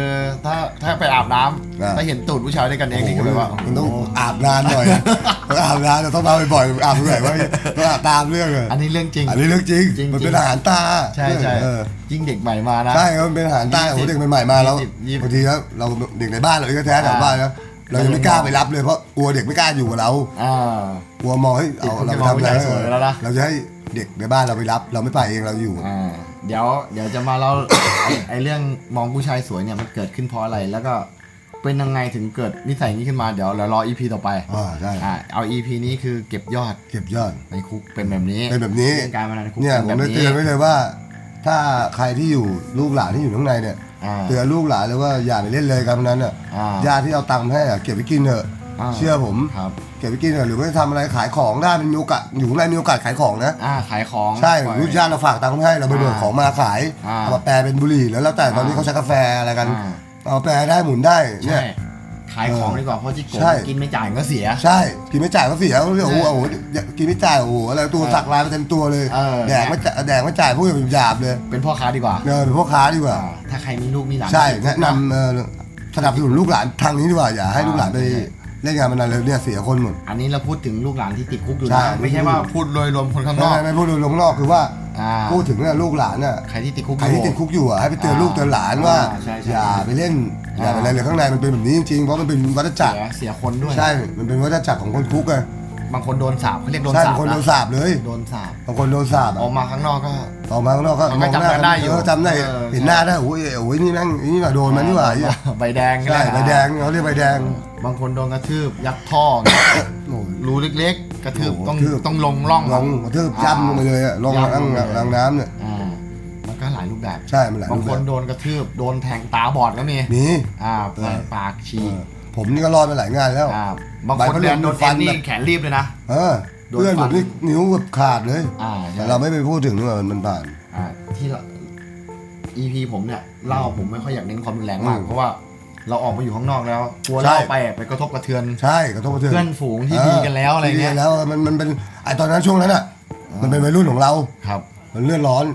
[SPEAKER 1] ถ้าถ้าไปอาบน้ำ
[SPEAKER 2] อ่า
[SPEAKER 1] ถ้าเห็นตูดผู้ชายด้วยกันเองนี่ก็แบบว่า
[SPEAKER 2] มันต้องอาบนานหน่อยต้องอาบนานแต่ต้องมาบ่อยๆอาบเมื่อไหร่ว่าต้องอาบตามเรื่องเลย
[SPEAKER 1] อันนี้เรื่องจริง
[SPEAKER 2] อันนี้เรื่องจริง
[SPEAKER 1] จริง
[SPEAKER 2] มันเป็นอาหารตา
[SPEAKER 1] ใช่ใช่
[SPEAKER 2] เออ
[SPEAKER 1] ยิ่งเด็กใหม่มานะ
[SPEAKER 2] ใช่ครับมันเป็นอาหารใต้
[SPEAKER 1] ยี่
[SPEAKER 2] โอ้
[SPEAKER 1] สิบ
[SPEAKER 2] โหเด็กใหม่ๆมาแล้ว
[SPEAKER 1] ยี่สิบยี่สิบ
[SPEAKER 2] บางทีแล้วเราเด็กในบ้านเราเองก็แท้ๆแถวบ้านแล้วเรายังไม่กล้าไปรับเลยเพราะกลัวเด็กไม่กล้าอยู่กับเรา
[SPEAKER 1] อ่า
[SPEAKER 2] กลัวมองให้เอา
[SPEAKER 1] ติด
[SPEAKER 2] เราไปทำอะไร
[SPEAKER 1] ผู้ใหญ่สวยแล้วนะ
[SPEAKER 2] เราจะให้ เด็กในบ้านเราไปรับ เราไม่ไปเองเราอยู่
[SPEAKER 1] อ่าเดี๋ยวเดี๋ยวจะมาเล่า ไอ้ไอ้เรื่องมองผู้ชายสวยเนี่ยมันเกิดขึ้นเพราะอะไร แล้วก็เป็นยังไงถึงเกิดนิสัยนี้ขึ้นมาเดี๋ยวเรารออีพีต่อไป
[SPEAKER 2] อ่าใช่
[SPEAKER 1] อ่าเอาอีพีนี้คือเก็บยอด
[SPEAKER 2] เก็บยอด
[SPEAKER 1] ในคุกเป็นแบบนี้
[SPEAKER 2] เป็นแบบนี้
[SPEAKER 1] เรื่องการพนันในคุก
[SPEAKER 2] เนี่ยผ
[SPEAKER 1] ป็
[SPEAKER 2] ม
[SPEAKER 1] แบบ
[SPEAKER 2] เลยเตือนไว้เลยว่า ถ้าใครที่อยู่ลูกหลานที่อยู่ข้างในเนี่ย
[SPEAKER 1] อ่า
[SPEAKER 2] เตือนลูกหลานเลยว่าอย่าไปเล่นเลยการพนันอะ
[SPEAKER 1] อ่า
[SPEAKER 2] ญาติที่เอาตังค์มาให้อะเก็บไว้กินเถอะ
[SPEAKER 1] อ่า
[SPEAKER 2] เชื่อผม
[SPEAKER 1] ครับ
[SPEAKER 2] เก็บไว้กินเถอะหรือว่าจะทำอะไรขายของได้มันมีโอกาสอยู่ข้างในมีโอกาสขายของนะ
[SPEAKER 1] อ่าขายของ
[SPEAKER 2] ใช่
[SPEAKER 1] ปล่อย
[SPEAKER 2] รู้ญาติเราฝากตังค์มาให้เราไปเบิก
[SPEAKER 1] อ่า
[SPEAKER 2] ของมาขาย
[SPEAKER 1] อ่า
[SPEAKER 2] เอามาแปลเป็นบุหรี่แล้วแล้วแต่ตอนนี้
[SPEAKER 1] อ่า
[SPEAKER 2] เขาใช้กาแฟอะไรกัน
[SPEAKER 1] อ่า
[SPEAKER 2] เอาแปลได้หมุนได้เนี่
[SPEAKER 1] ใช่
[SPEAKER 2] ย
[SPEAKER 1] ขายของดีกว่าเพราะที่โกง
[SPEAKER 2] ใช่
[SPEAKER 1] กินไม่จ่ายก็เสีย
[SPEAKER 2] ใช่กินไม่จ่ายก็เสียเขาเรียกโอ้โห
[SPEAKER 1] ใช่
[SPEAKER 2] โอ้โหกินไม่จ่ายโอ้โหอะไรตัว
[SPEAKER 1] เออ
[SPEAKER 2] สักลายมาเต็มตัวเลย
[SPEAKER 1] เออ
[SPEAKER 2] แดกไม่จ่ายแดกไม่จ่ายพวกอย่างหยาบเลย
[SPEAKER 1] เป็นพ่อค้าดีกว่า
[SPEAKER 2] เออเป็นพวกค้าดีกว่า
[SPEAKER 1] อ่า ถ้าใครมีลูกมีหลาน
[SPEAKER 2] ใช่
[SPEAKER 1] ติดคุ
[SPEAKER 2] แนะ
[SPEAKER 1] ก
[SPEAKER 2] นำเออสนับสนุนลูกหลานทางนี้ดีกว่าอย่าให้
[SPEAKER 1] อ่า
[SPEAKER 2] ลูกหลานไป
[SPEAKER 1] ใช่
[SPEAKER 2] เล่นงานมานานเลยเนี่ยเสียคนหมด
[SPEAKER 1] อันนี้เราพูดถึงลูกหลานที่ติดคุกอยู่
[SPEAKER 2] ใช่
[SPEAKER 1] นะไม่ใช่ว่าพูดโดยรวมคนข้างน
[SPEAKER 2] ไม่
[SPEAKER 1] อก
[SPEAKER 2] ไม่ไม่พูดโดยลงนอกคือว่า
[SPEAKER 1] อ่า
[SPEAKER 2] พูดถึงเนี่ยลูกหลานน่ะ
[SPEAKER 1] ใครที่ติดคุกอ
[SPEAKER 2] ใคร
[SPEAKER 1] ยู่
[SPEAKER 2] ที่ติดคุกอยู่อะให้ไปเตือนลูกเตือนหลานว่า
[SPEAKER 1] อ่าใช่ใช่
[SPEAKER 2] อย่าไปเล่นอย่าไป
[SPEAKER 1] อ่า
[SPEAKER 2] อะไรเลยข้างในมันเป็นแบบนี้จริงๆเพราะมันเป็นวัฏจักร
[SPEAKER 1] เสียเสียคนด้วย
[SPEAKER 2] ใช่ มันเป็นวัฏจักรของคนคุกไง
[SPEAKER 1] บางคนโดนสาบเขาเรียกโดน
[SPEAKER 2] ใช่
[SPEAKER 1] สา
[SPEAKER 2] บา
[SPEAKER 1] บ
[SPEAKER 2] งคนโดน
[SPEAKER 1] นะ
[SPEAKER 2] สาบเลย
[SPEAKER 1] โดนสาบ บา
[SPEAKER 2] งคนโดนสาบ
[SPEAKER 1] อ
[SPEAKER 2] อะ
[SPEAKER 1] อกมาข้างนอกก็
[SPEAKER 2] ออกมาข้างนอกก็
[SPEAKER 1] มันก็
[SPEAKER 2] มองหน้า
[SPEAKER 1] จำกันได้อยู่
[SPEAKER 2] เจำได้
[SPEAKER 1] เออ
[SPEAKER 2] เห็นหน้าได้โอ้ยโอ้ยนี่แม่งนี่มาโดนมันนี่หว่าไอ้เหี้ย
[SPEAKER 1] ใบแดงก็
[SPEAKER 2] ใช่
[SPEAKER 1] ได้
[SPEAKER 2] ใบแดงเขาเรียกใบแดง
[SPEAKER 1] บางคนโดนกระทืบยัดท่อ
[SPEAKER 2] โอ้ย
[SPEAKER 1] รูเล็กๆ กระทืบ
[SPEAKER 2] โอ้โห
[SPEAKER 1] ต้อง
[SPEAKER 2] กระทืบ
[SPEAKER 1] ต้องลงร่อง
[SPEAKER 2] ลงกระทืบจ้ำลงไปเลยอะลง
[SPEAKER 1] ย่ำ
[SPEAKER 2] ล้าง
[SPEAKER 1] ลงไปเลย
[SPEAKER 2] ล้างน้ำเนี่ย
[SPEAKER 1] อ่ามันก็หลายรูปแบบ
[SPEAKER 2] ใช่มันหลาย
[SPEAKER 1] บาง
[SPEAKER 2] รูป
[SPEAKER 1] ค
[SPEAKER 2] แบ
[SPEAKER 1] น
[SPEAKER 2] บ
[SPEAKER 1] โดนกระทืบโดนแทงตาบอดก็มี
[SPEAKER 2] มี
[SPEAKER 1] อ่า
[SPEAKER 2] เออ
[SPEAKER 1] ปากฉี
[SPEAKER 2] เอกอผมนี่ก็รอดมาหลายงานแล้ว
[SPEAKER 1] อ่าบาง
[SPEAKER 2] ใบ
[SPEAKER 1] คน
[SPEAKER 2] พัดลม
[SPEAKER 1] เดินโดน
[SPEAKER 2] ฟั
[SPEAKER 1] เอ็
[SPEAKER 2] น
[SPEAKER 1] นนี่
[SPEAKER 2] แบบ
[SPEAKER 1] แขนรีบเลยนะ
[SPEAKER 2] เออ
[SPEAKER 1] โดน
[SPEAKER 2] เพื่อน
[SPEAKER 1] ฟั
[SPEAKER 2] ผ
[SPEAKER 1] น
[SPEAKER 2] มนี่นิ้วแบบขาดเลย
[SPEAKER 1] อ่าใช่
[SPEAKER 2] แต่เราไม่ไปพูดถึงว่ามันผ่าน
[SPEAKER 1] อ่าที่เรา EP ผมเนี่ยเล่าผมไม่ค่อยอยากเน้นความรุนแรงมาก
[SPEAKER 2] อืม
[SPEAKER 1] เพราะว่า เราออกมาอยู่ข้างนอกแล้วกลัว
[SPEAKER 2] ใช่
[SPEAKER 1] เล่าไปไปกระทบกระเทือน
[SPEAKER 2] ใช่กระทบกระเทือน
[SPEAKER 1] เพื่อนฝูงที่ดีกันแล้วอะไร
[SPEAKER 2] ที่ดี
[SPEAKER 1] เงี้ย
[SPEAKER 2] กันแล้วมันมันเป็นไอตอนนั้นช่วงนั้นอะ มันเป็นวัยรุ่นของเรา
[SPEAKER 1] ครับ
[SPEAKER 2] มันเลือดร้อน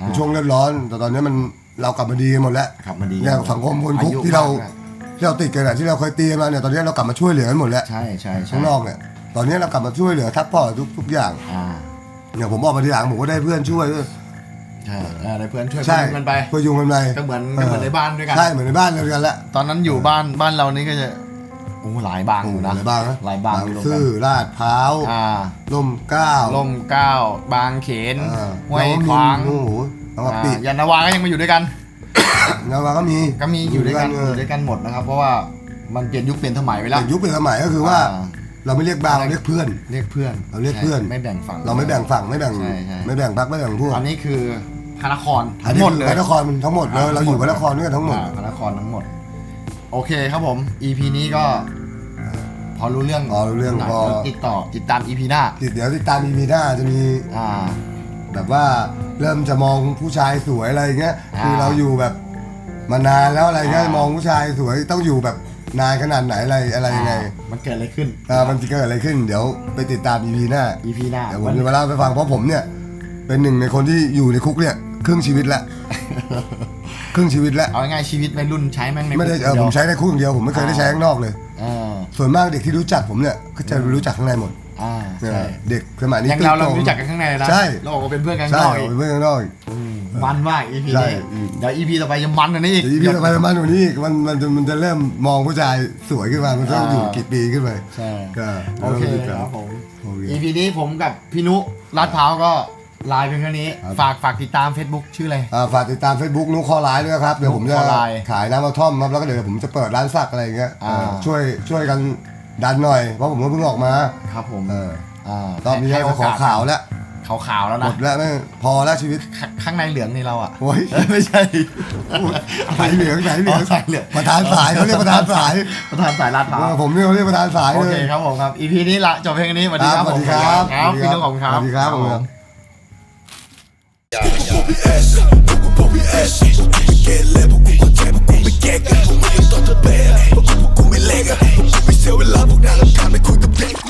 [SPEAKER 1] อ่า
[SPEAKER 2] เป็นช่วงเลือดร้อน แต่ตอนนี้มันเรากลับมาดีกันหมดแล้ว
[SPEAKER 1] ครับมาดี
[SPEAKER 2] เนี่ยสังคมคนคุก
[SPEAKER 1] อายุ
[SPEAKER 2] ที่เรา
[SPEAKER 1] มกแล้ว
[SPEAKER 2] ที่เราติดกันอะที่เราเคยตีกันมาเนี่ยตอนนี้เรากลับมาช่วยเหลือกันหมดแล้ว
[SPEAKER 1] ใช่ใช่ใช่
[SPEAKER 2] ข้างนอกเนี่ยตอนนี้เรากลับมาช่วยเหลือทัพพ่อทุกทุกอย่าง
[SPEAKER 1] อ่า
[SPEAKER 2] เนี่ยผมออกมาทีหลังผมก็ได้เพื่อนช่วย ด้วย
[SPEAKER 1] ใช่เออได้เพื่อนช่วย
[SPEAKER 2] ใช่
[SPEAKER 1] พยุงกันไป
[SPEAKER 2] เพื่อยุงกันไป
[SPEAKER 1] ก็เหมือนก็เหมือนในบ้านด้วยกัน
[SPEAKER 2] ใช่เหมือนในบ้านเดียวกันแหละ
[SPEAKER 1] ตอนนั้นอยู่บ้านบ้านเรานี่ก็จะโอ้หลายบาง
[SPEAKER 2] โอ้
[SPEAKER 1] อ
[SPEAKER 2] โห
[SPEAKER 1] ยู่นะ
[SPEAKER 2] หลายบ้างนะ
[SPEAKER 1] หลายบางอยู่รวม
[SPEAKER 2] ซื่อ
[SPEAKER 1] กัน
[SPEAKER 2] ลาดพร้าว
[SPEAKER 1] อ่า
[SPEAKER 2] ล่มเกล้า
[SPEAKER 1] ล่มเกล้าบางเขน
[SPEAKER 2] อ่า
[SPEAKER 1] ห้วย
[SPEAKER 2] น
[SPEAKER 1] ขวาง
[SPEAKER 2] โอ้โหแล้วก็ปิด
[SPEAKER 1] อ่ายานนาวาก็ยังมาอยู่ด้วยกัน
[SPEAKER 2] แล้วก็มี
[SPEAKER 1] ก็มีอยู่ด้วยกัน
[SPEAKER 2] เอ
[SPEAKER 1] อ
[SPEAKER 2] อยู่
[SPEAKER 1] ด้วยกันหมดนะครับ เพราะว่ามันเปลี่ยนยุคเปลี่ยนสมัยไปแล้ว
[SPEAKER 2] แต่ยุคเป็นสมัยก็คือว่า
[SPEAKER 1] อ่า
[SPEAKER 2] เราไม่เรียกบางเราเรียกเพื่อน
[SPEAKER 1] เรียกเพื่อน
[SPEAKER 2] เราเรียกเพื่อน
[SPEAKER 1] ใช่ไม่แบ่งฝั่ง
[SPEAKER 2] เราไม่แบ่งฝั่งไม่แบ่ง
[SPEAKER 1] ใช่ใช่
[SPEAKER 2] ไม่แบ่งพรรคไม่แบ่งพวก
[SPEAKER 1] อันนี้คือพระนคร
[SPEAKER 2] อัน
[SPEAKER 1] ทั้ง
[SPEAKER 2] นี้
[SPEAKER 1] หมด
[SPEAKER 2] คือ
[SPEAKER 1] เลย
[SPEAKER 2] พระนครมันทั้งหมดเลย
[SPEAKER 1] อ่า
[SPEAKER 2] เราอยู่
[SPEAKER 1] ทั้
[SPEAKER 2] พ
[SPEAKER 1] งหมด
[SPEAKER 2] ระนครด้วยกันทั้งหมด
[SPEAKER 1] อ่าพระนครทั้งหมด โอเคครับผม EP นี้ก็พอรู้เรื่อง
[SPEAKER 2] พอรู้เรื่อง
[SPEAKER 1] หนั
[SPEAKER 2] พอ
[SPEAKER 1] แล้วติดต่อติดตาม EP หน้า
[SPEAKER 2] ติดเดี๋ยวติดตามมีมีหน้าจะมี
[SPEAKER 1] อ่า
[SPEAKER 2] แบบว่าเริ่มจะมองผู้ชายสวยอะไรอย่างเงี้ย
[SPEAKER 1] อ่า
[SPEAKER 2] คือเราอยู่แบบมานานแล้วอะไรเงี้ย
[SPEAKER 1] อ่าม
[SPEAKER 2] มองผู้ชายสวยต้องอยู่แบบ นานขนาดไหนอะไรอะไรยังไง
[SPEAKER 1] มันเกิดอะไรขึ้น
[SPEAKER 2] อ่ามันจะเกิดอะไรขึ้นเดี๋ยวไปติดตาม EP หน้า
[SPEAKER 1] EP หน้า
[SPEAKER 2] เดี๋ยวผมจะมาเล่าให้ฟังเพราะผมเนี่ย เป็นหนึ่งในคนที่อยู่ในคุกเนี่ยครึ่งชีวิตละครึ่งชีวิตละ
[SPEAKER 1] เอาง่ายๆชีวิตวัยรุ่นใช้แม่งใน
[SPEAKER 2] ไม่ได้
[SPEAKER 1] คุก
[SPEAKER 2] เออ
[SPEAKER 1] ดี
[SPEAKER 2] ผ
[SPEAKER 1] ยว
[SPEAKER 2] มใช้ในคุกอย่างเดียวผมไม่เคยได้ใช้ข้างนอกเลย
[SPEAKER 1] เออ
[SPEAKER 2] ส่วนมากเด็กที่รู้จักผมเนี่ยก็จะรู้จักข้างในหมด
[SPEAKER 1] อ่า
[SPEAKER 2] เนี่ย
[SPEAKER 1] ใช่
[SPEAKER 2] เด็กสมัยนี้
[SPEAKER 1] อย่างเราเรา
[SPEAKER 2] โต
[SPEAKER 1] รู้จักกันข้างในเลยนะ
[SPEAKER 2] ใช่
[SPEAKER 1] เราบอกว่าเป็นเพื่อนกัน
[SPEAKER 2] ใช่
[SPEAKER 1] ข้างนอกอีก
[SPEAKER 2] เป็นเพื่อนข้างนอกอีก
[SPEAKER 1] มันมาก EP
[SPEAKER 2] ใช่
[SPEAKER 1] นี้
[SPEAKER 2] อืม
[SPEAKER 1] เดี๋ยว EP ต่อไปจะมันกว่านี้อีก
[SPEAKER 2] อีพีต่อไปประมาณกว่านี้อีกมันมันจะมันจะเริ่มมองผู้ชายสวยขึ้นมา มันต้อง
[SPEAKER 1] อ่า
[SPEAKER 2] อยู่กี่ปีขึ้นไป
[SPEAKER 1] ใช่
[SPEAKER 2] ก็
[SPEAKER 1] โอเค
[SPEAKER 2] ดี๋ยว
[SPEAKER 1] ค
[SPEAKER 2] รา
[SPEAKER 1] รับผม
[SPEAKER 2] โอเค
[SPEAKER 1] EP นี้ผมกับพี่นุลาดพร้าวก็ไลน์เพียงแค่นี้
[SPEAKER 2] ครับ
[SPEAKER 1] ฝากฝากติดตาม Facebook ชื่ออะไร
[SPEAKER 2] อ่าฝากติดตาม Facebook นุ๊กคอไลน์ด้วยครับ เดี๋ยวผมจะ
[SPEAKER 1] นุ๊กคอไลน์
[SPEAKER 2] ขายน้ำมะท่อมครับ แล้วก็เดี๋ยวผมจะเปิดร้านสักอะไรอย่างเงี้ย
[SPEAKER 1] อ่า
[SPEAKER 2] เออช่วยช่วยกันดันหน่อย เพราะผมก็เพิ่งออกมา
[SPEAKER 1] ครับผม
[SPEAKER 2] เออ
[SPEAKER 1] อ่า
[SPEAKER 2] ตอนนี้
[SPEAKER 1] ให้
[SPEAKER 2] ก็ขอข่าวแล้ว
[SPEAKER 1] ขาวขาวๆแล้ว
[SPEAKER 2] หม
[SPEAKER 1] นะ
[SPEAKER 2] ดแล้วไม่พอแล้วชีวิต
[SPEAKER 1] ข้าข้างในเหลืองนี่เราอะ
[SPEAKER 2] โอ้ย
[SPEAKER 1] เอ้ยไม่ใช่
[SPEAKER 2] สายเหลืองสายเหลือง
[SPEAKER 1] สายเหลือง
[SPEAKER 2] ประธานสายเขาเรียกประธานสาย
[SPEAKER 1] ประธานสายลาดพร้า
[SPEAKER 2] เอ
[SPEAKER 1] ว
[SPEAKER 2] อผมเนี่ยเขาเรียกประธานสาย
[SPEAKER 1] โอ
[SPEAKER 2] เล
[SPEAKER 1] เค
[SPEAKER 2] ย
[SPEAKER 1] ครับผมครับ EP นี้ละจบเพียงแค่นี้สวัสดีครับ
[SPEAKER 2] สวัสดีครับ
[SPEAKER 1] ครับพี่นุขอบคุณครับ
[SPEAKER 2] สวัสดีครับ
[SPEAKER 1] ผม
[SPEAKER 2] ผ